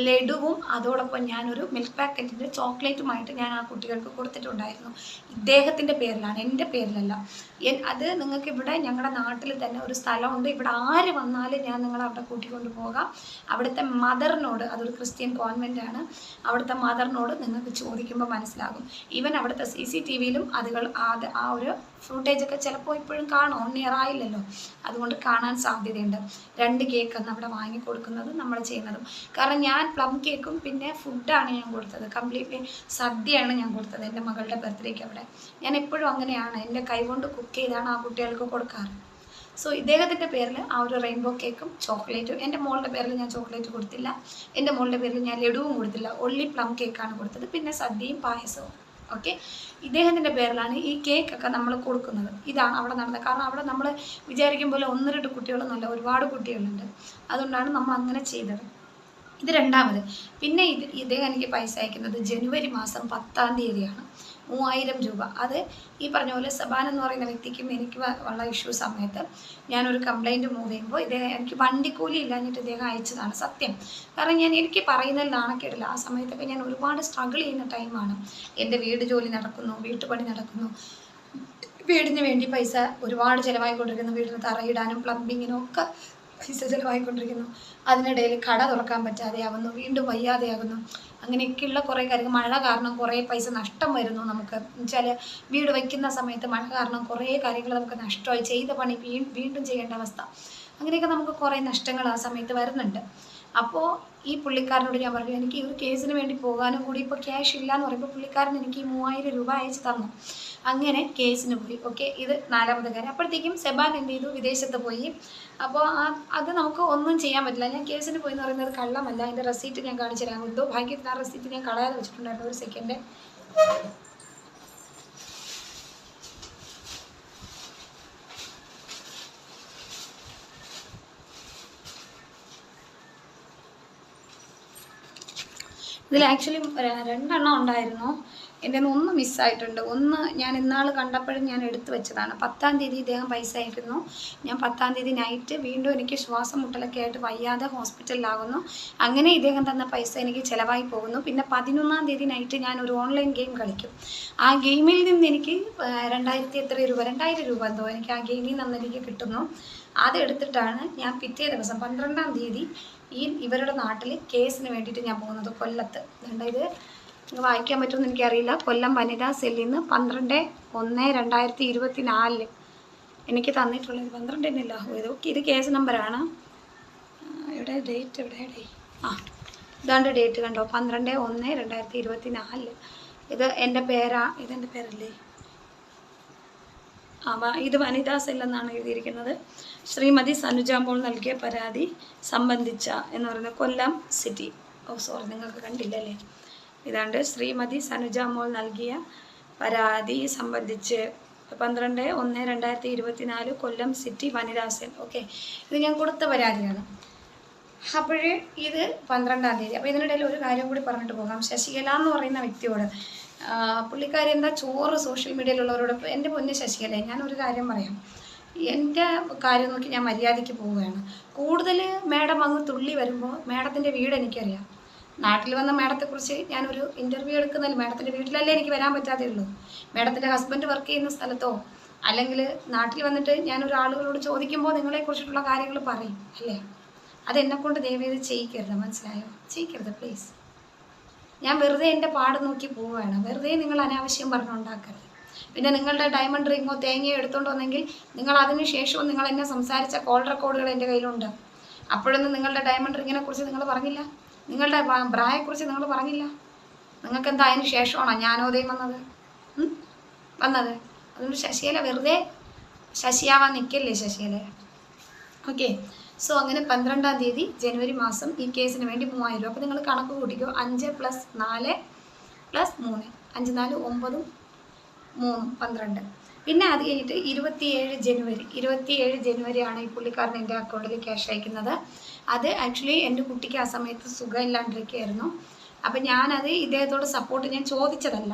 ലഡുവും അതോടൊപ്പം ഞാനൊരു മിൽക്ക് പാക്കറ്റിന്റെ ചോക്ലേറ്റുമായിട്ട് ഞാൻ ആ കുട്ടികൾക്ക് കൊടുത്തിട്ടുണ്ടായിരുന്നു. ഇദ്ദേഹത്തിന്റെ പേരിലാണ് എന്റെ പേരിലല്ല. അത് നിങ്ങൾക്ക് ഇവിടെ ഞങ്ങളുടെ നാട്ടിൽ തന്നെ ഒരു സ്ഥലമുണ്ട് ഇവിടെ ആര് വന്നാലും ഞാൻ നിങ്ങളെ അവിടെ കൂട്ടിക്കൊണ്ട് പോകാം അവിടുത്തെ മദറിനോട് അതൊരു ക്രിസ്ത്യൻ കോൺവെന്റ് ആണ് അവിടുത്തെ മദറിനോട് നിങ്ങൾക്ക് ചോദിക്കുമ്പോൾ മനസ്സിലാകും. ഈവൻ അവിടുത്തെ സി സി ടി വിയിലും അതുകൾ അത് ആ ഒരു ഫുട്ടേജൊക്കെ ചിലപ്പോൾ ഇപ്പോഴും കാണും. ഒന്നിയർ ആയില്ലല്ലോ അതുകൊണ്ട് കാണാൻ സാധ്യതയുണ്ട്. രണ്ട് കേക്ക് അന്ന് അവിടെ വാങ്ങി കൊടുക്കുന്നത് നമ്മൾ ചെയ്യുന്നതും. കാരണം ഞാൻ പ്ലം കേക്കും പിന്നെ ഫുഡാണ് ഞാൻ കൊടുത്തത്. കംപ്ലീറ്റ്ലി സദ്യയാണ് ഞാൻ കൊടുത്തത് എന്റെ മകളുടെ ബർത്ത്ഡേക്ക് അവിടെ. ഞാൻ എപ്പോഴും അങ്ങനെയാണ്. എന്റെ കൈ കൊണ്ട് കുക്ക് ചെയ്താണ് ആ കുട്ടികൾക്ക് കൊടുക്കാറ്. സോ ഇദ്ദേഹത്തിന്റെ പേരിൽ ആ ഒരു റെയിൻബോ കേക്കും ചോക്ലേറ്റും എന്റെ മോളുടെ പേരിൽ ഞാൻ ചോക്ലേറ്റ് കൊടുത്തില്ല. എന്റെ മോളുടെ പേരിൽ ഞാൻ ലഡുവും കൊടുത്തില്ല. ഒള്ളി പ്ലം കേക്കാണ് കൊടുത്തത്. പിന്നെ സദ്യയും പായസവും. ഓക്കെ ഇദ്ദേഹത്തിന്റെ പേരിലാണ് ഈ കേക്കൊക്കെ നമ്മൾ കൊടുക്കുന്നത്. ഇതാണ് അവിടെ നടന്നത്. കാരണം അവിടെ നമ്മൾ വിചാരിക്കും പോലെ ഒന്ന് രണ്ട് കുട്ടികളൊന്നുമല്ല ഒരുപാട് കുട്ടികളുണ്ട്. അതുകൊണ്ടാണ് നമ്മൾ അങ്ങനെ ചെയ്തത്. ഇത് രണ്ടാമത്. പിന്നെ ഇത് ഇദ്ദേഹം എനിക്ക് പൈസ അയക്കുന്നത് ജനുവരി മാസം പത്താം തീയതിയാണ്. മൂവായിരം രൂപ. അത് ഈ പറഞ്ഞ പോലെ സബാൻ എന്ന് പറയുന്ന വ്യക്തിക്കും എനിക്ക് ഉള്ള ഇഷ്യൂ സമയത്ത് ഞാനൊരു കംപ്ലൈന്റ് മൂവ് ചെയ്യുമ്പോൾ ഇദ്ദേഹം എനിക്ക് വണ്ടിക്കൂലി ഇല്ലാഞ്ഞിട്ട് ഇദ്ദേഹം അയച്ചതാണ് സത്യം. കാരണം ഞാൻ എനിക്ക് പറയുന്നതിൽ നാണക്കേടില്ല. ആ സമയത്തൊക്കെ ഞാൻ ഒരുപാട് സ്ട്രഗിൾ ചെയ്യുന്ന ടൈമാണ് എന്റെ വീട് ജോലി നടക്കുന്നു വീട്ടുപണി നടക്കുന്നു. വീടിന് വേണ്ടി പൈസ ഒരുപാട് ചിലവായി കൊണ്ടിരിക്കുന്നു വീടിന് തറയിടാനും പ്ലംബിങ്ങിനും ഒക്കെ പൈസ ചിലവായിക്കൊണ്ടിരിക്കുന്നു അതിനിടയിൽ കട തുറക്കാൻ പറ്റാതെയാവുന്നു വീണ്ടും വയ്യാതെയാകുന്നു. അങ്ങനെയൊക്കെയുള്ള കുറേ കാര്യങ്ങൾ. മഴ കാരണം കുറേ പൈസ നഷ്ടം വരുന്നു നമുക്ക്. എന്നുവെച്ചാൽ വീട് വയ്ക്കുന്ന സമയത്ത് മഴ കാരണം കുറേ കാര്യങ്ങൾ നമുക്ക് നഷ്ടമായി. ചെയ്ത പണി വീണ്ടും ചെയ്യേണ്ട അവസ്ഥ. അങ്ങനെയൊക്കെ നമുക്ക് കുറേ നഷ്ടങ്ങൾ ആ സമയത്ത് വരുന്നുണ്ട്. അപ്പോൾ ഈ പുള്ളിക്കാരനോട് ഞാൻ പറഞ്ഞു എനിക്ക് ഈ ഒരു കേസിന് വേണ്ടി പോകാനും കൂടി ഇപ്പോൾ ക്യാഷ് ഇല്ല എന്ന് പറയുമ്പോൾ പുള്ളിക്കാരൻ എനിക്ക് ഈ മൂവായിരം രൂപ അയച്ചു തന്നു. അങ്ങനെ കേസിന് പോയി. ഓക്കെ ഇത് നാലാമത്തെ കാര്യം. അപ്പോഴത്തേക്കും സെബാൻ എന്ത് ചെയ്തു? വിദേശത്ത് പോയി. അപ്പോൾ ആ അത് നമുക്ക് ഒന്നും ചെയ്യാൻ പറ്റില്ല. ഞാൻ കേസിന് പോയി എന്ന് പറയുന്നത് കള്ളമല്ല. അതിന്റെ റെസീറ്റ് ഞാൻ കാണിച്ചു തരാം എന്തോ ഭാഗ്യത്തിന് ആ റെസീറ്റ് ഞാൻ കളയാതെ വെച്ചിട്ടുണ്ടായിരുന്നു ഒരു സെക്കൻഡ് ഇതിൽ ആക്ച്വലി രണ്ടെണ്ണം ഉണ്ടായിരുന്നു. എന്റെ ഒന്ന് മിസ്സായിട്ടുണ്ട് ഒന്ന് ഞാൻ ഇന്നാൾ കണ്ടപ്പോഴും ഞാൻ എടുത്തു വെച്ചതാണ്. പത്താം തീയതി ഇദ്ദേഹം പൈസ അയക്കുന്നു. ഞാൻ പത്താം തീയതി നൈറ്റ് വീണ്ടും എനിക്ക് ശ്വാസം മുട്ടലൊക്കെ ആയിട്ട് വയ്യാതെ ഹോസ്പിറ്റലിലാകുന്നു. അങ്ങനെ ഇദ്ദേഹം തന്ന പൈസ എനിക്ക് ചിലവായി പോകുന്നു. പിന്നെ പതിനൊന്നാം തീയതി നൈറ്റ് ഞാൻ ഒരു ഓൺലൈൻ ഗെയിം കളിക്കും. ആ ഗെയിമിൽ നിന്ന് എനിക്ക് രണ്ടായിരത്തി എത്ര രൂപ? രണ്ടായിരം രൂപ എന്തോ എനിക്ക് ആ ഗെയിമിൽ നിന്ന് എനിക്ക് കിട്ടുന്നു. അതെടുത്തിട്ടാണ് ഞാൻ പിറ്റേ ദിവസം പന്ത്രണ്ടാം തീയതി ഈ ഇവരുടെ നാട്ടിൽ കേസിന് വേണ്ടിയിട്ട് ഞാൻ പോകുന്നത് കൊല്ലത്ത്. ഇത്? വായിക്കാൻ പറ്റുമെന്ന് എനിക്കറിയില്ല. കൊല്ലം വനിതാ സെല്ലിൽ നിന്ന് പന്ത്രണ്ട് ഒന്ന് രണ്ടായിരത്തി ഇരുപത്തി നാലിൽ എനിക്ക് തന്നിട്ടുള്ളത് പന്ത്രണ്ടിനല്ല ഇത് ഇത് കേസ് നമ്പറാണ് ഇവിടെ ഡേറ്റ് എവിടെ? ഡേ ആ ഇതാണ്ട് ഡേറ്റ് കണ്ടോ? പന്ത്രണ്ട് ഒന്ന് രണ്ടായിരത്തി ഇരുപത്തി നാലിൽ ഇത് എന്റെ പേരാ? ഇതെന്റെ പേരല്ലേ? ഇത് വനിതാ എന്നാണ് എഴുതിയിരിക്കുന്നത്. ശ്രീമതി സനുജാമ്പോൾ നൽകിയ പരാതി സംബന്ധിച്ച എന്ന് പറയുന്നത് കൊല്ലം സിറ്റി. ഓ സോറി നിങ്ങൾക്ക് കണ്ടില്ലല്ലേ ഇതാണ്ട് ശ്രീമതി സനുജാമോൾ നൽകിയ പരാതി സംബന്ധിച്ച് പന്ത്രണ്ട് ഒന്ന് രണ്ടായിരത്തി ഇരുപത്തി നാല് കൊല്ലം സിറ്റി വനിതാ സെൽ. ഓക്കെ ഇത് ഞാൻ കൊടുത്ത പരാതിയാണ്. അപ്പോഴേ ഇത് പന്ത്രണ്ടാം തീയതി. അപ്പോൾ ഇതിനിടയിൽ ഒരു കാര്യം കൂടി പറഞ്ഞിട്ട് പോകാം. ശശികല എന്ന് പറയുന്ന വ്യക്തിയോട് പുള്ളിക്കാരി എന്താ ചോറ് സോഷ്യൽ മീഡിയയിലുള്ളവരോട് എന്റെ പൊന്ന് ശശികല ഞാനൊരു കാര്യം പറയാം. എന്റെ കാര്യം നോക്കി ഞാൻ മര്യാദയ്ക്ക് പോവുകയാണ്. കൂടുതൽ മേഡം അങ്ങ് തുള്ളി വരുമ്പോൾ മേഡത്തിന്റെ വീട് എനിക്കറിയാം. നാട്ടിൽ വന്ന മേഡത്തെക്കുറിച്ച് ഞാനൊരു ഇന്റർവ്യൂ എടുക്കുന്നതിൽ മേഡത്തിന്റെ വീട്ടിലല്ലേ എനിക്ക് വരാൻ പറ്റാതെ ഉള്ളൂ. മേഡത്തിന്റെ ഹസ്ബൻഡ് വർക്ക് ചെയ്യുന്ന സ്ഥലത്തോ അല്ലെങ്കിൽ നാട്ടിൽ വന്നിട്ട് ഞാനൊരു ആളുകളോട് ചോദിക്കുമ്പോൾ നിങ്ങളെക്കുറിച്ചിട്ടുള്ള കാര്യങ്ങൾ പറയും അല്ലേ? അതെന്നെക്കൊണ്ട് ദയവേത് ചെയ്യിക്കരുത് മനസ്സിലായോ? ചെയ്യിക്കരുത് പ്ലീസ് ഞാൻ വെറുതെ എന്റെ പാട് നോക്കി പോവുകയാണ്. വെറുതെ നിങ്ങൾ അനാവശ്യം പറഞ്ഞുണ്ടാക്കരുത് പിന്നെ നിങ്ങളുടെ ഡയമണ്ട് റിങ്ങോ തേങ്ങയോ എടുത്തോണ്ട് വന്നെങ്കിൽ നിങ്ങൾ അതിന് ശേഷവും നിങ്ങൾ എന്നെ സംസാരിച്ച കോൾ റെക്കോർഡുകൾ എന്റെ കയ്യിലുണ്ട്. അപ്പോഴൊന്നും നിങ്ങളുടെ ഡയമണ്ട് റിങ്ങിനെ കുറിച്ച് നിങ്ങൾ പറഞ്ഞില്ല? നിങ്ങളുടെ ബ്രായെക്കുറിച്ച് നിങ്ങൾ പറഞ്ഞില്ല? നിങ്ങൾക്ക് എന്താ അതിന് ശേഷമാണോ ജ്ഞാനോദയം വന്നത്? വന്നത്? അതുകൊണ്ട് ശശികല വെറുതെ ശശിയാവാൻ നിൽക്കല്ലേ ശശികല ഓക്കെ സോ അങ്ങനെ പന്ത്രണ്ടാം തീയതി ജനുവരി മാസം ഈ കേസിന് വേണ്ടി മൂവായിരം രൂപ. അപ്പോൾ നിങ്ങൾ കണക്ക് കൂട്ടിക്കോ. അഞ്ച് പ്ലസ് നാല് പ്ലസ് മൂന്ന്. അഞ്ച് നാല് ഒമ്പതും മൂന്നും പന്ത്രണ്ട്. പിന്നെ അത് കഴിഞ്ഞിട്ട് ഇരുപത്തിയേഴ് ജനുവരി. ഇരുപത്തിയേഴ് ജനുവരിയാണ് ഈ പുള്ളിക്കാരൻ എന്റെ അക്കൗണ്ടിൽ ക്യാഷ് അയക്കുന്നത്. അത് ആക്ച്വലി എന്റെ കുട്ടിക്ക് ആ സമയത്ത് സുഖമില്ലാണ്ടിരിക്കുകയായിരുന്നു. അപ്പം ഞാനത് ഇദ്ദേഹത്തോട് സപ്പോർട്ട് ഞാൻ ചോദിച്ചതല്ല.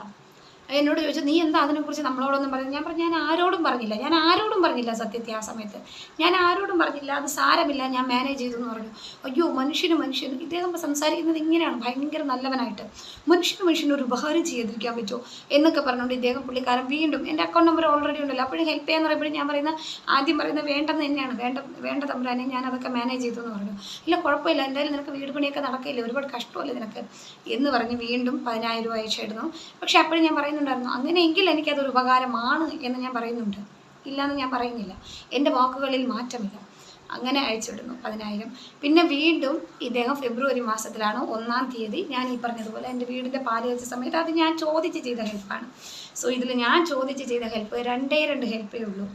എന്നോട് ചോദിച്ചു നീ എന്താ അതിനെക്കുറിച്ച് നമ്മളോടൊന്നും പറഞ്ഞു ഞാൻ പറഞ്ഞു ഞാൻ ആരോടും പറഞ്ഞില്ല. ഞാൻ ആരോടും പറഞ്ഞില്ല സത്യത്തെ ആ സമയത്ത്. ഞാൻ ആരോടും പറഞ്ഞില്ല. അത് സാരമില്ല. ഞാൻ മാനേജ് ചെയ്തു എന്ന് പറഞ്ഞു. അയ്യോ മനുഷ്യന് മനുഷ്യന്. ഇദ്ദേഹം സംസാരിക്കുന്നത് ഇങ്ങനെയാണ്. ഭയങ്കര നല്ലവനായിട്ട്. മനുഷ്യന് മനുഷ്യന് ഒരു ഉപകാരം ചെയ്തിരിക്കാൻ പറ്റുമോ? എന്നൊക്കെ പറഞ്ഞുകൊണ്ട് ഇദ്ദേഹം പുള്ളിക്കാരൻ വീണ്ടും എന്റെ അക്കൗണ്ട് നമ്പർ ഓൾറെഡി ഉണ്ടല്ലോ. അപ്പോഴും ഹെൽപ്പ് ചെയ്യാന്ന് പറയുമ്പോഴും ഞാൻ പറയുന്ന ആദ്യം പറയുന്നത് വേണ്ടെന്ന് തന്നെയാണ്. വേണ്ട വേണ്ട തമ്പുരാനെ ഞാൻ അതൊക്കെ മാനേജ് ചെയ്തു എന്ന് പറഞ്ഞു. ഇല്ല കുഴപ്പമില്ല. എന്തായാലും നിനക്ക് വീട് പണിയൊക്കെ നടക്കില്ല? ഒരുപാട് കഷ്ടമല്ലേ നിനക്ക്? എന്ന് പറഞ്ഞ് വീണ്ടും പതിനായിരം രൂപ അയച്ചിടുന്നു പക്ഷേ അപ്പോഴും ഞാൻ പറയുന്നുണ്ടായിരുന്നു അങ്ങനെയെങ്കിൽ എനിക്കതൊരു ഉപകാരമാണ് എന്ന് ഞാൻ പറയുന്നുണ്ട്. ഇല്ലയെന്ന് ഞാൻ പറയുന്നില്ല. എന്റെ വാക്കുകളിൽ മാറ്റമില്ല. അങ്ങനെ അയച്ചിടുന്നു പതിനായിരം. പിന്നെ വീണ്ടും ഇദ്ദേഹം ഫെബ്രുവരി മാസത്തിലാണ് ഒന്നാം തീയതി ഞാൻ ഈ പറഞ്ഞതുപോലെ എന്റെ വീടിന്റെ പാൽ വെച്ച സമയത്ത് അത് ഞാൻ ചോദിച്ച് ചെയ്ത ഹെൽപ്പാണ് സോ ഇതിൽ ഞാൻ ചോദിച്ച് ചെയ്ത ഹെൽപ്പ് രണ്ടേ രണ്ട് ഹെൽപ്പേ ഉള്ളൂ.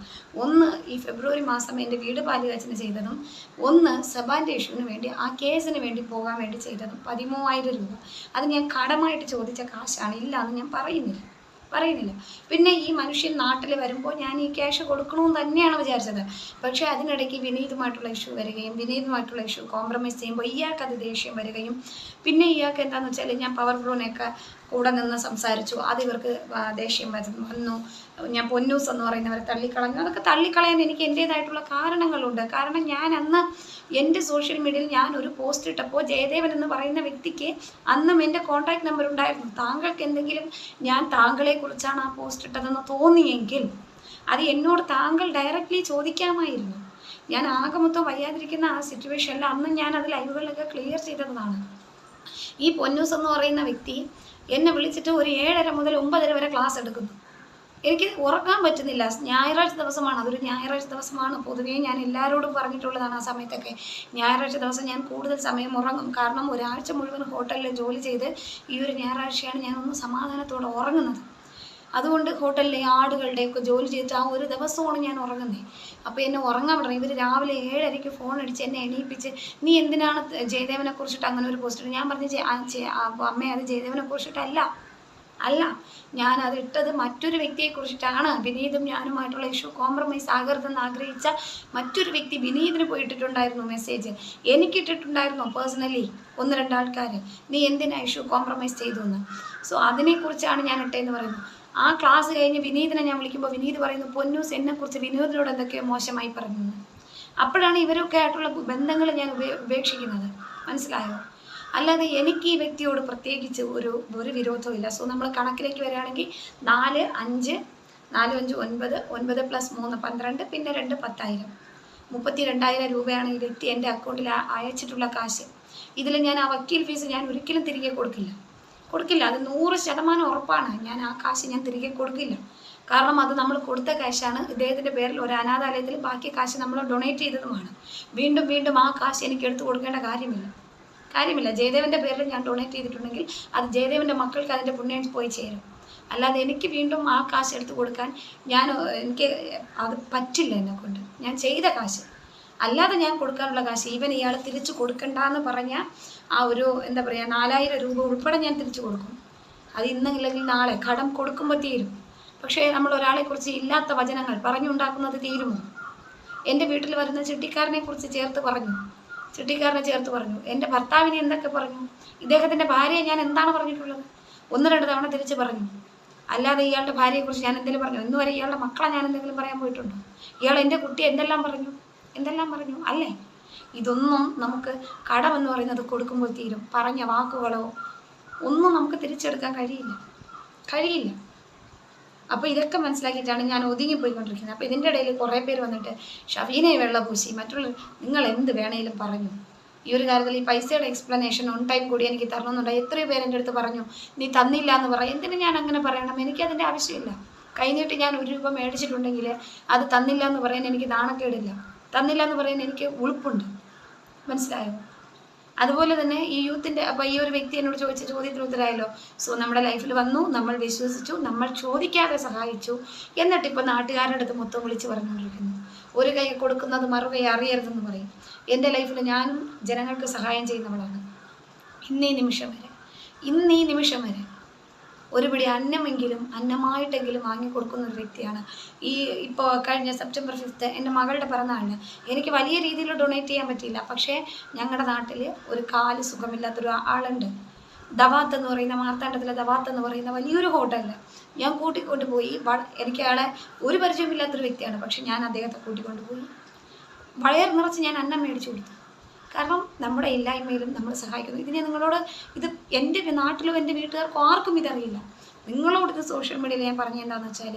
ഒന്ന് ഈ ഫെബ്രുവരി മാസം എന്റെ വീട് പാൽ വെച്ചിന് ചെയ്തതും ഒന്ന് സബാന്റെ ഇഷ്യൂവിന് വേണ്ടി ആ കേസിന് വേണ്ടി പോകാൻ വേണ്ടി ചെയ്തതും പതിമൂവായിരം രൂപ. അത് ഞാൻ കടമായിട്ട് ചോദിച്ച കാശാണ്. ഇല്ല എന്ന് ഞാൻ പറയുന്നില്ല. പറയുന്നില്ല. പിന്നെ ഈ മനുഷ്യൻ നാട്ടിൽ വരുമ്പോൾ ഞാൻ ഈ ക്യാഷ് കൊടുക്കണമെന്ന് തന്നെയാണ് വിചാരിച്ചത്. പക്ഷേ അതിനിടയ്ക്ക് വിനീതുമായിട്ടുള്ള ഇഷ്യൂ വരികയും വിനീതുമായിട്ടുള്ള ഇഷ്യൂ കോംപ്രമൈസ് ചെയ്യുമ്പോൾ ഇയാൾക്ക് അത് ദേഷ്യം വരികയും പിന്നെ ഇയാൾക്ക് എന്താണെന്ന് വെച്ചാൽ ഞാൻ പവർ ബ്രോനെയൊക്കെ കൂടെ നിന്ന് സംസാരിച്ചു. അത് ഇവർക്ക് ദേഷ്യം വന്നു. ഞാൻ പൊന്നൂസ് എന്ന് പറയുന്നവരെ തള്ളിക്കളഞ്ഞു. അതൊക്കെ തള്ളിക്കളയാൻ എനിക്ക് എന്റേതായിട്ടുള്ള കാരണങ്ങളുണ്ട്. കാരണം ഞാൻ അന്ന് എന്റെ സോഷ്യൽ മീഡിയയിൽ ഞാൻ ഒരു പോസ്റ്റ് ഇട്ടപ്പോൾ ജയദേവൻ എന്ന് പറയുന്ന വ്യക്തിക്ക് അന്നും എന്റെ കോൺടാക്ട് നമ്പർ ഉണ്ടായിരുന്നു. താങ്കൾക്ക് എന്തെങ്കിലും ഞാൻ താങ്കളെക്കുറിച്ചാണ് ആ പോസ്റ്റ് ഇട്ടതെന്ന് തോന്നിയെങ്കിൽ അത് എന്നോട് താങ്കൾ ഡയറക്റ്റ്ലി ചോദിക്കാമായിരുന്നു. ഞാൻ ആകെ മൊത്തം വയ്യാതിരിക്കുന്ന ആ സിറ്റുവേഷനിൽ അന്ന് ഞാൻ അത് ലൈവുകളിലൊക്കെ ക്ലിയർ ചെയ്തതാണ് ഈ പൊന്നൂസ് എന്ന് പറയുന്ന വ്യക്തി എന്നെ വിളിച്ചിട്ട് ഒരു ഏഴര മുതൽ ഒമ്പതര വരെ ക്ലാസ് എടുക്കുന്നു. എനിക്ക് ഉറക്കാൻ പറ്റുന്നില്ല. ഞായറാഴ്ച ദിവസമാണ്. അതൊരു ഞായറാഴ്ച ദിവസമാണ്. പൊതുവേ ഞാൻ എല്ലാവരോടും പറഞ്ഞിട്ടുള്ളതാണ് ആ സമയത്തൊക്കെ. ഞായറാഴ്ച ദിവസം ഞാൻ കൂടുതൽ സമയം ഉറങ്ങും. കാരണം ഒരാഴ്ച മുഴുവൻ ഹോട്ടലിൽ ജോലി ചെയ്ത് ഈ ഒരു ഞായറാഴ്ചയാണ് ഞാൻ ഒന്ന് സമാധാനത്തോടെ ഉറങ്ങുന്നത്. അതുകൊണ്ട് ഹോട്ടലിലെ ആടുകളുടെയൊക്കെ ജോലി ചെയ്തിട്ട് ആ ഒരു ദിവസമാണ് ഞാൻ ഉറങ്ങുന്നത് അപ്പോൾ എന്നെ ഉറങ്ങാൻ പറഞ്ഞു ഇവർ രാവിലെ ഏഴരയ്ക്ക് ഫോൺ അടിച്ച് എന്നെ എണീപ്പിച്ച് നീ എന്തിനാണ് ജയദേവനെ കുറിച്ചിട്ട് അങ്ങനെ ഒരു പോസ്റ്റ് ഞാൻ പറഞ്ഞു "ജയ- ആ ജയ- ആ അമ്മേ അത് ജയദേവനെ കുറിച്ചിട്ടല്ല. അല്ല ഞാൻ അത് ഇട്ടത് മറ്റൊരു വ്യക്തിയെ കുറിച്ചിട്ടാണ്. വിനീതും ഞാനുമായിട്ടുള്ള ഇഷ്യൂ കോംപ്രമൈസ് ആകരുതെന്ന് ആഗ്രഹിച്ച മറ്റൊരു വ്യക്തി വിനീതിന് പോയിട്ടിട്ടുണ്ടായിരുന്നു മെസ്സേജ് എനിക്ക് ഇട്ടിട്ടുണ്ടായിരുന്നു പേഴ്സണലി ഒന്ന് രണ്ടാൾക്കാർ നീ എന്തിനാ ഇഷ്യൂ കോംപ്രമൈസ് ചെയ്തു എന്ന് സോ അതിനെക്കുറിച്ചാണ് ഞാൻ ഇട്ടതെന്ന് പറയുന്നത്. ആ ക്ലാസ് കഴിഞ്ഞ് വിനീതിനെ ഞാൻ വിളിക്കുമ്പോൾ വിനീത് പറയുന്നു പൊന്നൂസ് എന്നെക്കുറിച്ച് വിനോദിനോട് എന്തൊക്കെയോ മോശമായി പറഞ്ഞു എന്ന്." അപ്പോഴാണ് ഇവരൊക്കെ ആയിട്ടുള്ള ബന്ധങ്ങൾ ഞാൻ ഉപേ- ഉപേക്ഷിക്കുന്നത്. മനസ്സിലായോ? അല്ലാതെ എനിക്ക് ഈ വ്യക്തിയോട് പ്രത്യേകിച്ച് ഒരു ഒരു വിരോധവും ഇല്ല. സോ നമ്മൾ കണക്കിലേക്ക് വരികയാണെങ്കിൽ നാല് അഞ്ച് നാല് അഞ്ച് ഒൻപത് ഒൻപത് പ്ലസ് മൂന്ന് പന്ത്രണ്ട് പിന്നെ രണ്ട് പത്തായിരം. മുപ്പത്തി രണ്ടായിരം രൂപയാണ് ഈ വ്യക്തി എന്റെ അക്കൗണ്ടിൽ അയച്ചിട്ടുള്ള കാശ്. ഇതിൽ ഞാൻ ആ വക്കീൽ ഫീസ് ഞാൻ ഒരിക്കലും തിരികെ കൊടുക്കില്ല. കൊടുക്കില്ല. അത് നൂറ് ശതമാനം ഉറപ്പാണ്. ഞാൻ ആ കാശ് ഞാൻ തിരികെ കൊടുക്കില്ല. കാരണം അത് നമ്മൾ കൊടുത്ത കാശാണ്. ഇദ്ദേഹത്തിന്റെ പേരിൽ ഒരു അനാഥാലയത്തിൽ ബാക്കി കാശ് നമ്മൾ ഡൊണേറ്റ് ചെയ്തതുമാണ്. വീണ്ടും വീണ്ടും ആ കാശ് എനിക്ക് എടുത്തു കൊടുക്കേണ്ട കാര്യമില്ല. കാര്യമില്ല. ജയദേവന്റെ പേരിൽ ഞാൻ ഡൊണേറ്റ് ചെയ്തിട്ടുണ്ടെങ്കിൽ അത് ജയദേവന്റെ മക്കൾക്ക് അതിന്റെ പുണ്യം പോയി ചേരും. അല്ലാതെ എനിക്ക് വീണ്ടും ആ കാശ് എടുത്തു കൊടുക്കാൻ ഞാൻ എനിക്ക് അത് പറ്റില്ല എന്നെ കൊണ്ട് ഞാൻ ചെയ്ത കാശ്. അല്ലാതെ ഞാൻ കൊടുക്കാനുള്ള കാശ്. ഈവൻ ഇയാൾ തിരിച്ചു കൊടുക്കണ്ട എന്ന് പറഞ്ഞ ആ ഒരു എന്താ പറയുക നാലായിരം രൂപ ഉൾപ്പെടെ ഞാൻ തിരിച്ചു കൊടുക്കും. അത് ഇന്നില്ലെങ്കിൽ നാളെ. കടം കൊടുക്കുമ്പോൾ തീരും. പക്ഷേ നമ്മൾ ഒരാളെക്കുറിച്ച് ഇല്ലാത്ത വചനങ്ങൾ പറഞ്ഞുണ്ടാക്കുന്നത് തീരുമോ? എന്റെ വീട്ടിൽ വരുന്ന ചിട്ടിക്കാരനെ കുറിച്ച് ചേർത്ത് പറഞ്ഞു. ചിട്ടിക്കാരനെ ചേർത്ത് പറഞ്ഞു. എന്റെ ഭർത്താവിനെ എന്തൊക്കെ പറഞ്ഞു? ഇദ്ദേഹത്തിന്റെ ഭാര്യയെ ഞാൻ എന്താണ് പറഞ്ഞിട്ടുള്ളത്? ഒന്ന് രണ്ട് തവണ തിരിച്ച് പറഞ്ഞു. അല്ലാതെ ഇയാളുടെ ഭാര്യയെക്കുറിച്ച് ഞാൻ എന്തെങ്കിലും പറഞ്ഞു? ഇന്ന് വരെ ഇയാളുടെ മക്കളെ ഞാൻ എന്തെങ്കിലും പറയാൻ പോയിട്ടുണ്ടോ? ഇയാൾ എന്റെ കുട്ടി എന്തെല്ലാം പറഞ്ഞു? എന്തെല്ലാം പറഞ്ഞു? അല്ലേ? ഇതൊന്നും നമുക്ക് കടമെന്ന് പറയുന്നത് കൊടുക്കുമ്പോൾ തീരും. പറഞ്ഞ വാക്കുകളോ ഒന്നും നമുക്ക് തിരിച്ചെടുക്കാൻ കഴിയില്ല. കഴിയില്ല. അപ്പോൾ ഇതൊക്കെ മനസ്സിലാക്കിയിട്ടാണ് ഞാൻ ഒതുങ്ങിപ്പോയിക്കൊണ്ടിരിക്കുന്നത് അപ്പോൾ ഇതിന്റെ ഇടയിൽ കുറേ പേര് വന്നിട്ട് ഷഫീനെ വെള്ളപൂശി. മറ്റുള്ള നിങ്ങൾ എന്ത് വേണേലും പറഞ്ഞു. ഈ ഒരു കാര്യത്തിൽ ഈ പൈസയുടെ എക്സ്പ്ലനേഷൻ ഓൺ ടൈം കൂടി എനിക്ക് തരണമെന്നുണ്ട്. എത്രയോ പേര് എന്റെ അടുത്ത് പറഞ്ഞു നീ തന്നില്ല എന്ന് പറയും എന്തിനു ഞാൻ അങ്ങനെ പറയണം? എനിക്കതിന്റെ ആവശ്യമില്ല. കഴിഞ്ഞിട്ട് ഞാൻ ഒരു രൂപ മേടിച്ചിട്ടുണ്ടെങ്കിൽ അത് തന്നില്ല എന്ന് പറയാൻ എനിക്ക് നാണക്കേടില്ല. തന്നില്ല എന്ന് പറയാൻ എനിക്ക് ഉളുപ്പുണ്ട്. മനസ്സിലായോ? അതുപോലെ തന്നെ ഈ യൂത്തിന്റെ അപ്പോൾ ഈ ഒരു വ്യക്തി എന്നോട് ചോദിച്ച ചോദ്യത്തിന് ഉത്തരമായല്ലോ. സോ നമ്മുടെ ലൈഫിൽ വന്നു നമ്മൾ വിശ്വസിച്ചു നമ്മൾ ചോദിക്കാതെ സഹായിച്ചു. എന്നിട്ട് ഇപ്പോൾ നാട്ടുകാരുടെ അടുത്ത് മൊത്തം വിളിച്ച് പറഞ്ഞുകൊണ്ടിരിക്കുന്നു. ഒരു കൈ കൊടുക്കുന്നത് മറുകൈ അറിയരുതെന്ന് പറയും. എന്റെ ലൈഫിൽ ഞാനും ജനങ്ങൾക്ക് സഹായം ചെയ്യുന്നവളാണ്. ഇന്നീ നിമിഷം വരെ. ഇന്നീ നിമിഷം വരെ. ഒരു പിടി അന്നമെങ്കിലും അന്നമായിട്ടെങ്കിലും വാങ്ങിക്കൊടുക്കുന്ന ഒരു വ്യക്തിയാണ്. ഈ ഇപ്പോൾ കഴിഞ്ഞ സെപ്റ്റംബർ ഫിഫ്ത്ത് എന്റെ മകളുടെ പിറന്നാളിന് എനിക്ക് വലിയ രീതിയിൽ ഡൊണേറ്റ് ചെയ്യാൻ പറ്റിയില്ല. പക്ഷേ ഞങ്ങളുടെ നാട്ടിൽ ഒരു കാൽ സുഖമില്ലാത്തൊരു ആളുണ്ട്. ദവാത്ത് എന്ന് പറയുന്ന മാർത്താണ്ഡത്തിലെ ദവാത്ത് എന്ന് പറയുന്ന വലിയൊരു ഹോട്ടലിൽ ഞാൻ കൂട്ടിക്കൊണ്ട് പോയി. എനിക്ക് അയാളെ ഒരു പരിചയമില്ലാത്തൊരു വ്യക്തിയാണ്. പക്ഷെ ഞാൻ അദ്ദേഹത്തെ കൂട്ടിക്കൊണ്ട് പോയി. വയർ നിറച്ച് ഞാൻ അന്നം മേടിച്ചു കൊടുത്തു. കാരണം നമ്മുടെ ഇല്ലായ്മയിലും നമ്മൾ സഹായിക്കുന്നു. ഇതിനെ നിങ്ങളോട് ഇത് എന്റെ നാട്ടിലും എന്റെ വീട്ടുകാർക്കും ആർക്കും ഇതറിയില്ല. നിങ്ങളോട് ഇത് സോഷ്യൽ മീഡിയയിൽ ഞാൻ പറഞ്ഞു എന്താണെന്ന് വെച്ചാൽ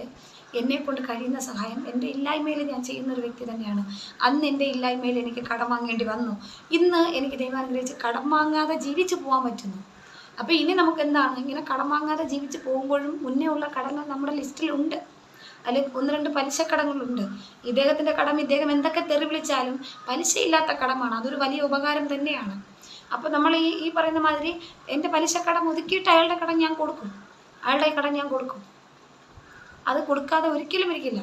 എന്നെ കൊണ്ട് കഴിയുന്ന സഹായം എന്റെ ഇല്ലായ്മയിൽ ഞാൻ ചെയ്യുന്ന ഒരു വ്യക്തി തന്നെയാണ്. അന്ന് എന്റെ ഇല്ലായ്മയിൽ എനിക്ക് കടം വാങ്ങേണ്ടി വന്നു. ഇന്ന് എനിക്ക് ദൈവം അനുഗ്രഹിച്ച് കടം വാങ്ങാതെ ജീവിച്ചു പോകാൻ പറ്റുന്നു. അപ്പോൾ ഇനി നമുക്ക് എന്താണ്? ഇങ്ങനെ കടം വാങ്ങാതെ ജീവിച്ച് പോകുമ്പോഴും മുന്നേ ഉള്ള കടങ്ങൾ നമ്മുടെ ലിസ്റ്റിലുണ്ട്. അതിൽ ഒന്ന് രണ്ട് പലിശ കടങ്ങളുണ്ട്. ഇദ്ദേഹത്തിന്റെ കടം ഇദ്ദേഹം എന്തൊക്കെ തെറി വിളിച്ചാലും പലിശയില്ലാത്ത കടമാണ്. അതൊരു വലിയ ഉപകാരം തന്നെയാണ്. അപ്പോൾ നമ്മൾ ഈ ഈ പറയുന്ന മാതിരി എന്റെ പലിശക്കടം ഒതുക്കിയിട്ട് അയാളുടെ കടം ഞാൻ കൊടുക്കും. അയാളുടെ കടം ഞാൻ കൊടുക്കും. അത് കൊടുക്കാതെ ഒരിക്കലും ഇരിക്കില്ല.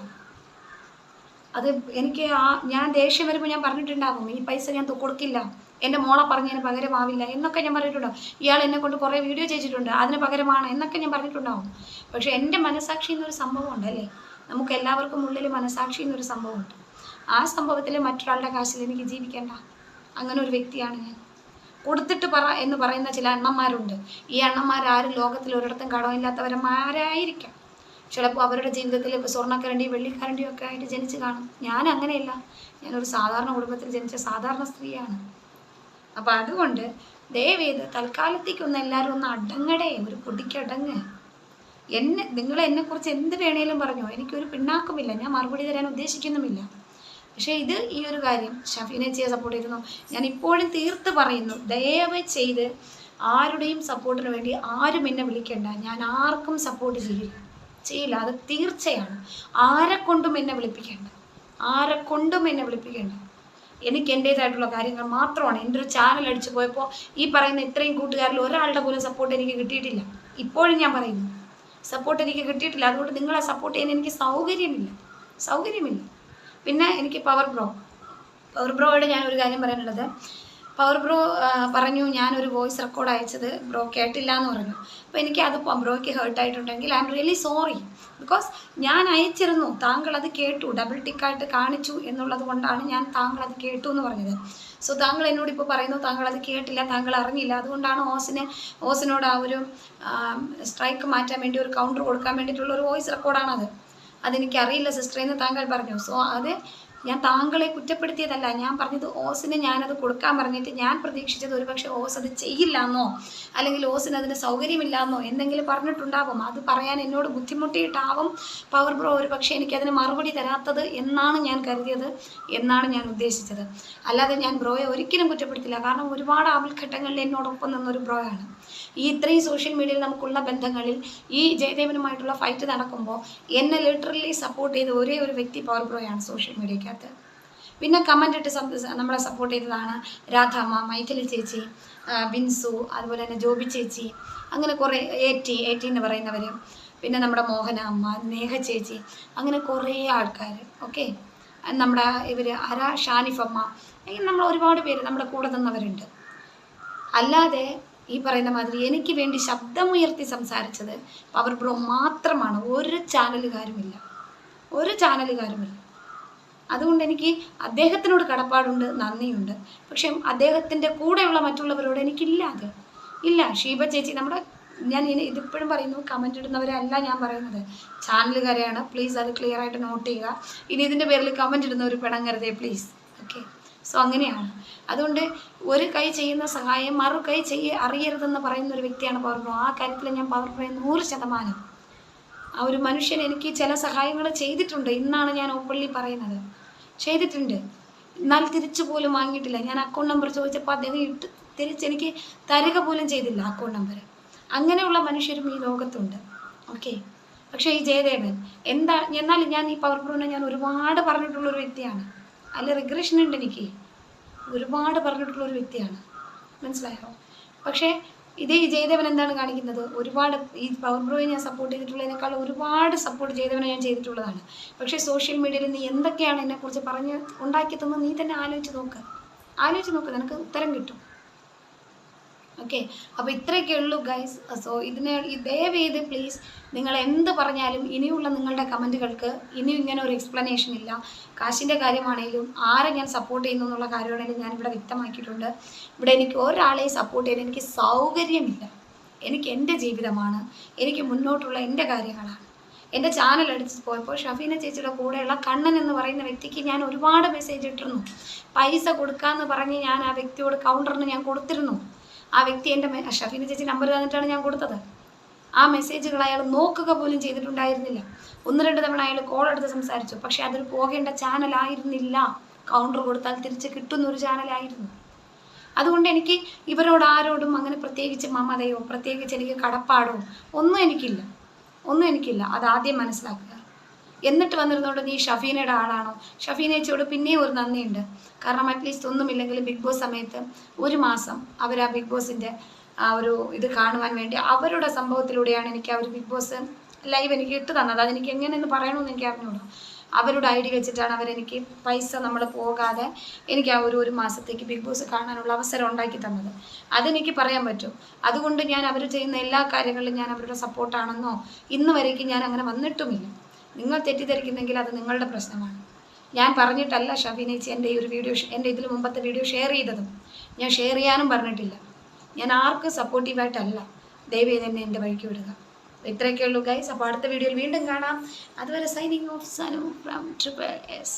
അത് എനിക്ക് ആ ഞാൻ ദേഷ്യം വരുമ്പോൾ ഞാൻ പറഞ്ഞിട്ടുണ്ടാകും ഈ പൈസ ഞാൻ കൊടുക്കില്ല. എന്റെ മോളെ പറഞ്ഞതിന് പകരമാവില്ല എന്നൊക്കെ ഞാൻ പറഞ്ഞിട്ടുണ്ടാവും ഇയാൾ എന്നെ കൊണ്ട് കുറേ വീഡിയോ ചെയ്തിട്ടുണ്ട് അതിന് പകരമാണ് എന്നൊക്കെ ഞാൻ പറഞ്ഞിട്ടുണ്ടാവും. പക്ഷേ എന്റെ മനസാക്ഷി എന്നൊരു സംഭവം അല്ലേ? നമുക്ക് എല്ലാവർക്കും ഉള്ളിൽ മനസാക്ഷി എന്നൊരു സംഭവമുണ്ട്. ആ സംഭവത്തിൽ മറ്റൊരാളുടെ കാശിൽ എനിക്ക് ജീവിക്കേണ്ട. അങ്ങനെ ഒരു വ്യക്തിയാണ് ഞാൻ. കൊടുത്തിട്ട് പറ എന്ന് പറയുന്ന ചില അണ്ണന്മാരുണ്ട്. ഈ അണ്ണന്മാരാരും ലോകത്തിൽ ഒരിടത്തും കടമില്ലാത്തവരന്മാരായിരിക്കാം ചിലപ്പോൾ അവരുടെ ജീവിതത്തിൽ സ്വർണക്കരണ്ടിയും വെള്ളിക്കരണ്ടിയും ഒക്കെ ആയിട്ട് ജനിച്ച് കാണും. ഞാൻ അങ്ങനെയല്ല. ഞാനൊരു സാധാരണ കുടുംബത്തിൽ ജനിച്ച സാധാരണ സ്ത്രീയാണ്. അപ്പം അതുകൊണ്ട് ദയവേത് തൽക്കാലത്തേക്കൊന്ന് എല്ലാവരും ഒന്ന് അടങ്ങടേ. ഒരു പൊടിക്കടങ്ങ് എന്നെ നിങ്ങൾ എന്നെക്കുറിച്ച് എന്ത് വേണേലും പറഞ്ഞോ. എനിക്കൊരു പിണ്ണാക്കുമില്ല. ഞാൻ മറുപടി തരാൻ ഉദ്ദേശിക്കുന്നുമില്ല. പക്ഷേ ഇത് ഈ ഒരു കാര്യം ഷഫീനെ ചെയ്യാൻ സപ്പോർട്ട് ചെയ്യുന്നു. ഞാൻ ഇപ്പോഴും തീർത്ത് പറയുന്നു. ദയവ് ചെയ്ത് ആരുടെയും സപ്പോർട്ടിന് വേണ്ടി ആരും എന്നെ വിളിക്കണ്ട. ഞാൻ ആർക്കും സപ്പോർട്ട് ചെയ്യില്ല. ചെയ്യില്ല. അത് തീർച്ചയാണ്. ആരെ കൊണ്ടും എന്നെ വിളിപ്പിക്കേണ്ട. ആരെ കൊണ്ടും എന്നെ വിളിപ്പിക്കേണ്ട. എനിക്ക് എന്റേതായിട്ടുള്ള കാര്യങ്ങൾ മാത്രമാണ്. എന്റെ ഒരു ചാനൽ അടിച്ചു പോയപ്പോൾ ഈ പറയുന്ന ഇത്രയും കൂട്ടുകാരിൽ ഒരാളുടെ പോലും സപ്പോർട്ട് എനിക്ക് കിട്ടിയിട്ടില്ല. ഇപ്പോഴും ഞാൻ പറയുന്നു. സപ്പോർട്ട് എനിക്ക് കിട്ടിയിട്ടില്ല. അതുകൊണ്ട് നിങ്ങളെ സപ്പോർട്ട് ചെയ്യാൻ എനിക്ക് സൗകര്യമില്ല. സൗകര്യമില്ല. പിന്നെ എനിക്ക് പവർ ബ്രോ പവർ ബ്രോയോട് ഞാൻ ഒരു കാര്യം പറയാനുള്ളത്. പവർ ബ്രോ പറഞ്ഞു ഞാനൊരു വോയിസ് റെക്കോർഡ് അയച്ചത് ബ്രോ കേട്ടില്ല എന്ന് പറഞ്ഞു. അപ്പോൾ എനിക്ക് അത് ബ്രോയ്ക്ക് ഹേർട്ടായിട്ടുണ്ടെങ്കിൽ I'm really sorry because ഞാൻ അയച്ചിരുന്നു. താങ്കൾ അത് കേട്ടു ഡബിൾ ടിക്കായിട്ട് കാണിച്ചു എന്നുള്ളത് കൊണ്ടാണ് ഞാൻ താങ്കൾ അത് കേട്ടു എന്ന് പറഞ്ഞത്. സോ താങ്കൾ എന്നോട് ഇപ്പോൾ പറയുന്നു താങ്കൾ അത് കേട്ടില്ല താങ്കൾ അറിഞ്ഞില്ല. അതുകൊണ്ടാണ് ഓസിന് ഓസിനോട് ആ ഒരു സ്ട്രൈക്ക് മാറ്റാൻ വേണ്ടി ഒരു കൗണ്ടർ കൊടുക്കാൻ വേണ്ടിയിട്ടുള്ള ഒരു വോയിസ് റെക്കോർഡാണത് അതെനിക്കറിയില്ല സിസ്റ്റർ എന്ന് താങ്കൾ പറഞ്ഞു. സോ അത് ഞാൻ താങ്കളെ കുറ്റപ്പെടുത്തിയതല്ല. ഞാൻ പറഞ്ഞത് ഓസിന് ഞാനത് കൊടുക്കാൻ പറഞ്ഞിട്ട് ഞാൻ പ്രതീക്ഷിച്ചത് ഒരുപക്ഷെ ഓസ് അത് ചെയ്യില്ലാന്നോ അല്ലെങ്കിൽ ഓസിന് അതിന് സൗകര്യമില്ലാന്നോ എന്തെങ്കിലും പറഞ്ഞിട്ടുണ്ടാവും. അത് പറയാൻ എന്നോട് ബുദ്ധിമുട്ടിയിട്ടാവും. പവർ ബ്രോ ഒരു പക്ഷേ എനിക്കതിന് മറുപടി തരാത്തത് എന്നാണ് ഞാൻ കരുതിയത് എന്നാണ് ഞാൻ ഉദ്ദേശിച്ചത്. അല്ലാതെ ഞാൻ ബ്രോയെ ഒരിക്കലും കുറ്റപ്പെടുത്തില്ല. കാരണം ഒരുപാട് ആവൽഘട്ടങ്ങളിൽ എന്നോടൊപ്പം നിന്നൊരു ബ്രോയാണ്. ഈ ഇത്രയും സോഷ്യൽ മീഡിയയിൽ നമുക്കുള്ള ബന്ധങ്ങളിൽ ഈ ജയദേവനുമായിട്ടുള്ള ഫൈറ്റ് നടക്കുമ്പോൾ എന്നെ ലിറ്ററലി സപ്പോർട്ട് ചെയ്ത ഒരേ ഒരു വ്യക്തി പവർ ബ്രോയാണ് സോഷ്യൽ മീഡിയക്കകത്ത് പിന്നെ കമന്റ് ഇട്ട് നമ്മളെ സപ്പോർട്ട് ചെയ്തതാണ് രാധാമ്മ മൈഥിലി ചേച്ചി ബിൻസു അതുപോലെ തന്നെ ജോബി ചേച്ചി അങ്ങനെ കുറേ ഏറ്റി ഏറ്റി എന്ന് പറയുന്നവർ പിന്നെ നമ്മുടെ മോഹന അമ്മ നേഹ ചേച്ചി അങ്ങനെ കുറേ ആൾക്കാർ ഓക്കെ നമ്മുടെ ഇവർ അര ഷാനിഫമ്മ ഇങ്ങനെ നമ്മൾ ഒരുപാട് പേര് നമ്മുടെ കൂടെ നിന്നവരുണ്ട്. അല്ലാതെ ഈ പറയുന്ന മാതിരി എനിക്ക് വേണ്ടി ശബ്ദമുയർത്തി സംസാരിച്ചത് പവർ ബ്രോ മാത്രമാണ്. ഒരു ചാനലുകാരുമില്ല. ഒരു ചാനലുകാരുമില്ല. അതുകൊണ്ട് എനിക്ക് അദ്ദേഹത്തിനോട് കടപ്പാടുണ്ട് നന്ദിയുണ്ട്. പക്ഷെ അദ്ദേഹത്തിന്റെ കൂടെയുള്ള മറ്റുള്ളവരോട് എനിക്കില്ല അത്. ഇല്ല ഷീബ ചേച്ചി നമ്മുടെ ഞാൻ ഇതിപ്പോഴും പറയുന്നു കമന്റ് ഇടുന്നവരല്ല ഞാൻ പറയുന്നത്. ചാനലുകാരെയാണ്. പ്ലീസ് അത് ക്ലിയർ ആയിട്ട് നോട്ട് ചെയ്യുക. ഇനി ഇതിന്റെ പേരിൽ കമന്റ് ഇടുന്നവർ പിണങ്ങരുതേ പ്ലീസ് ഓക്കെ സോ അങ്ങനെയാണ്. അതുകൊണ്ട് ഒരു കൈ ചെയ്യുന്ന സഹായം മറു കൈ ചെയ്യ അറിയരുതെന്ന് പറയുന്ന ഒരു വ്യക്തിയാണ് പവർ ആ കാര്യത്തിൽ ഞാൻ പവർ ബ്രോ നൂറ് ശതമാനം. ആ ഒരു മനുഷ്യൻ എനിക്ക് ചില സഹായങ്ങൾ ചെയ്തിട്ടുണ്ട്. ഇന്നാണ് ഞാൻ ഓപ്പൺലി പറയുന്നത്. ചെയ്തിട്ടുണ്ട്. എന്നാൽ തിരിച്ചു പോലും വാങ്ങിയിട്ടില്ല. ഞാൻ അക്കൗണ്ട് നമ്പർ ചോദിച്ചപ്പോൾ അദ്ദേഹം ഇട്ട് തിരിച്ച് എനിക്ക് തരിക പോലും ചെയ്തില്ല അക്കൗണ്ട് നമ്പർ അങ്ങനെയുള്ള മനുഷ്യരും ഈ ലോകത്തുണ്ട്. ഓക്കെ പക്ഷേ ഈ ജയദേവൻ എന്താ എന്നാൽ ഞാൻ ഈ പവർ ബ്രോനെ ഞാൻ ഒരുപാട് പറഞ്ഞിട്ടുള്ളൊരു വ്യക്തിയാണ്. അല്ല റിഗ്രഷൻ ഉണ്ട് എനിക്ക്. ഒരുപാട് പറഞ്ഞിട്ടുള്ള ഒരു വ്യക്തിയാണ്. മനസ്സിലായോ? പക്ഷേ ഇതേ ജയദേവൻ എന്താണ് കാണിക്കുന്നത്? ഒരുപാട് ഈ പവർ ബ്രോയെ ഞാൻ സപ്പോർട്ട് ചെയ്തിട്ടുള്ളതിനേക്കാൾ ഒരുപാട് സപ്പോർട്ട് ചെയ്തവനെ ഞാൻ ചെയ്തിട്ടുള്ളതാണ്. പക്ഷേ സോഷ്യൽ മീഡിയയിൽ നീ എന്തൊക്കെയാണ് എന്നെക്കുറിച്ച് പറഞ്ഞ് ഉണ്ടാക്കി തന്നത് നീ തന്നെ ആലോചിച്ച് നോക്ക്. ആലോചിച്ച് നോക്ക് നിനക്ക് ഉത്തരം കിട്ടും. ഓക്കെ അപ്പോൾ ഇത്രയൊക്കെ ഉള്ളൂ ഗൈസ് സോ ഇതിനെ ദയവ് ചെയ്ത് പ്ലീസ് നിങ്ങൾ എന്ത് പറഞ്ഞാലും ഇനിയുള്ള നിങ്ങളുടെ കമന്റുകൾക്ക് ഇനിയും ഇങ്ങനെ ഒരു എക്സ്പ്ലനേഷൻ ഇല്ല. കാശിന്റെ കാര്യമാണെങ്കിലും ആരെ ഞാൻ സപ്പോർട്ട് ചെയ്യുന്നു എന്നുള്ള കാര്യമാണെങ്കിലും ഇവിടെ വ്യക്തമാക്കിയിട്ടുണ്ട്. ഇവിടെ എനിക്ക് ഒരാളെ സപ്പോർട്ട് ചെയ്യാൻ എനിക്ക് സൗകര്യമില്ല. എനിക്ക് എന്റെ ജീവിതമാണ്. എനിക്ക് മുന്നോട്ടുള്ള എന്റെ കാര്യങ്ങളാണ്. എന്റെ ചാനൽ അടിച്ച് പോയപ്പോൾ ഷഫീന ചേച്ചിയുടെ കൂടെയുള്ള കണ്ണൻ എന്ന് പറയുന്ന വ്യക്തിക്ക് ഞാൻ ഒരുപാട് മെസ്സേജ് ഇട്ടിരുന്നു. പൈസ കൊടുക്കാമെന്ന് പറഞ്ഞ് ഞാൻ ആ വ്യക്തിയോട് കൗണ്ടറിന് ഞാൻ കൊടുത്തിരുന്നു. ആ വ്യക്തി എന്റെ ഷഫീന ചേച്ചി നമ്പർ തന്നിട്ടാണ് ഞാൻ കൊടുത്തത്. ആ മെസ്സേജുകൾ അയാൾ നോക്കുക പോലും ചെയ്തിട്ടുണ്ടായിരുന്നില്ല. ഒന്ന് രണ്ട് തവണ അയാൾ കോൾ എടുത്ത് സംസാരിച്ചു. പക്ഷേ അതൊരു പോകേണ്ട ചാനലായിരുന്നില്ല കൗണ്ടർ കൊടുത്താൽ തിരിച്ച് കിട്ടുന്ന ഒരു ചാനലായിരുന്നു അതുകൊണ്ട് എനിക്ക് ഇവരോട് ആരോടും അങ്ങനെ പ്രത്യേകിച്ച് മമതയോ പ്രത്യേകിച്ച് എനിക്ക് കടപ്പാടോ ഒന്നും എനിക്കില്ല. ഒന്നും എനിക്കില്ല. അത് ആദ്യം മനസ്സിലാക്കുക. എന്നിട്ട് വന്നിരുന്നോണ്ട് നീ ഷഫീനയുടെ ആളാണോ? ഷഫീനയച്ചോട് പിന്നെയും ഒരു നന്ദിയുണ്ട്. കാരണം അറ്റ്ലീസ്റ്റ് ഒന്നുമില്ലെങ്കിലും ബിഗ് ബോസ് സമയത്ത് ഒരു മാസം അവർ ആ ബിഗ് ബോസിന്റെ ആ ഒരു ഇത് കാണുവാൻ വേണ്ടി അവരുടെ സംഭവത്തിലൂടെയാണ് എനിക്ക് ആ ഒരു ബിഗ് ബോസ് ലൈവ് എനിക്ക് ഇട്ട് തന്നത്. അതെനിക്ക് എങ്ങനെയെന്ന് പറയണമെന്ന് എനിക്ക് അറിഞ്ഞോളൂ അവരുടെ ഐ ഡി വെച്ചിട്ടാണ് അവരെനിക്ക് പൈസ നമ്മൾ പോകാതെ എനിക്ക് ആ ഒരു ഒരു മാസത്തേക്ക് ബിഗ് ബോസ് കാണാനുള്ള അവസരം ഉണ്ടാക്കി തന്നത്. അതെനിക്ക് പറയാൻ പറ്റും. അതുകൊണ്ട് ഞാൻ അവർ ചെയ്യുന്ന എല്ലാ കാര്യങ്ങളിലും ഞാൻ അവരുടെ സപ്പോർട്ടാണെന്നോ ഇന്ന് വരേക്കും ഞാൻ അങ്ങനെ വന്നിട്ടുമില്ല. നിങ്ങൾ തെറ്റിദ്ധരിക്കുന്നെങ്കിൽ അത് നിങ്ങളുടെ പ്രശ്നമാണ്. ഞാൻ പറഞ്ഞിട്ടല്ല ഷഫീനേച്ചി എന്റെ ഈ ഒരു വീഡിയോ എന്റെ ഇതിൽ മുമ്പത്തെ വീഡിയോ ഷെയർ ചെയ്തതും. ഞാൻ ഷെയർ ചെയ്യാനും പറഞ്ഞിട്ടില്ല. ഞാൻ ആർക്കും സപ്പോർട്ടീവായിട്ടല്ല ദയവേ തന്നെ എന്റെ വഴിക്ക് വിടുക. ഇത്രയൊക്കെ ഉള്ളൂ ഗൈസ് അപ്പോൾ അടുത്ത വീഡിയോയിൽ വീണ്ടും കാണാം. അതുവരെ signing off Sanu from triple S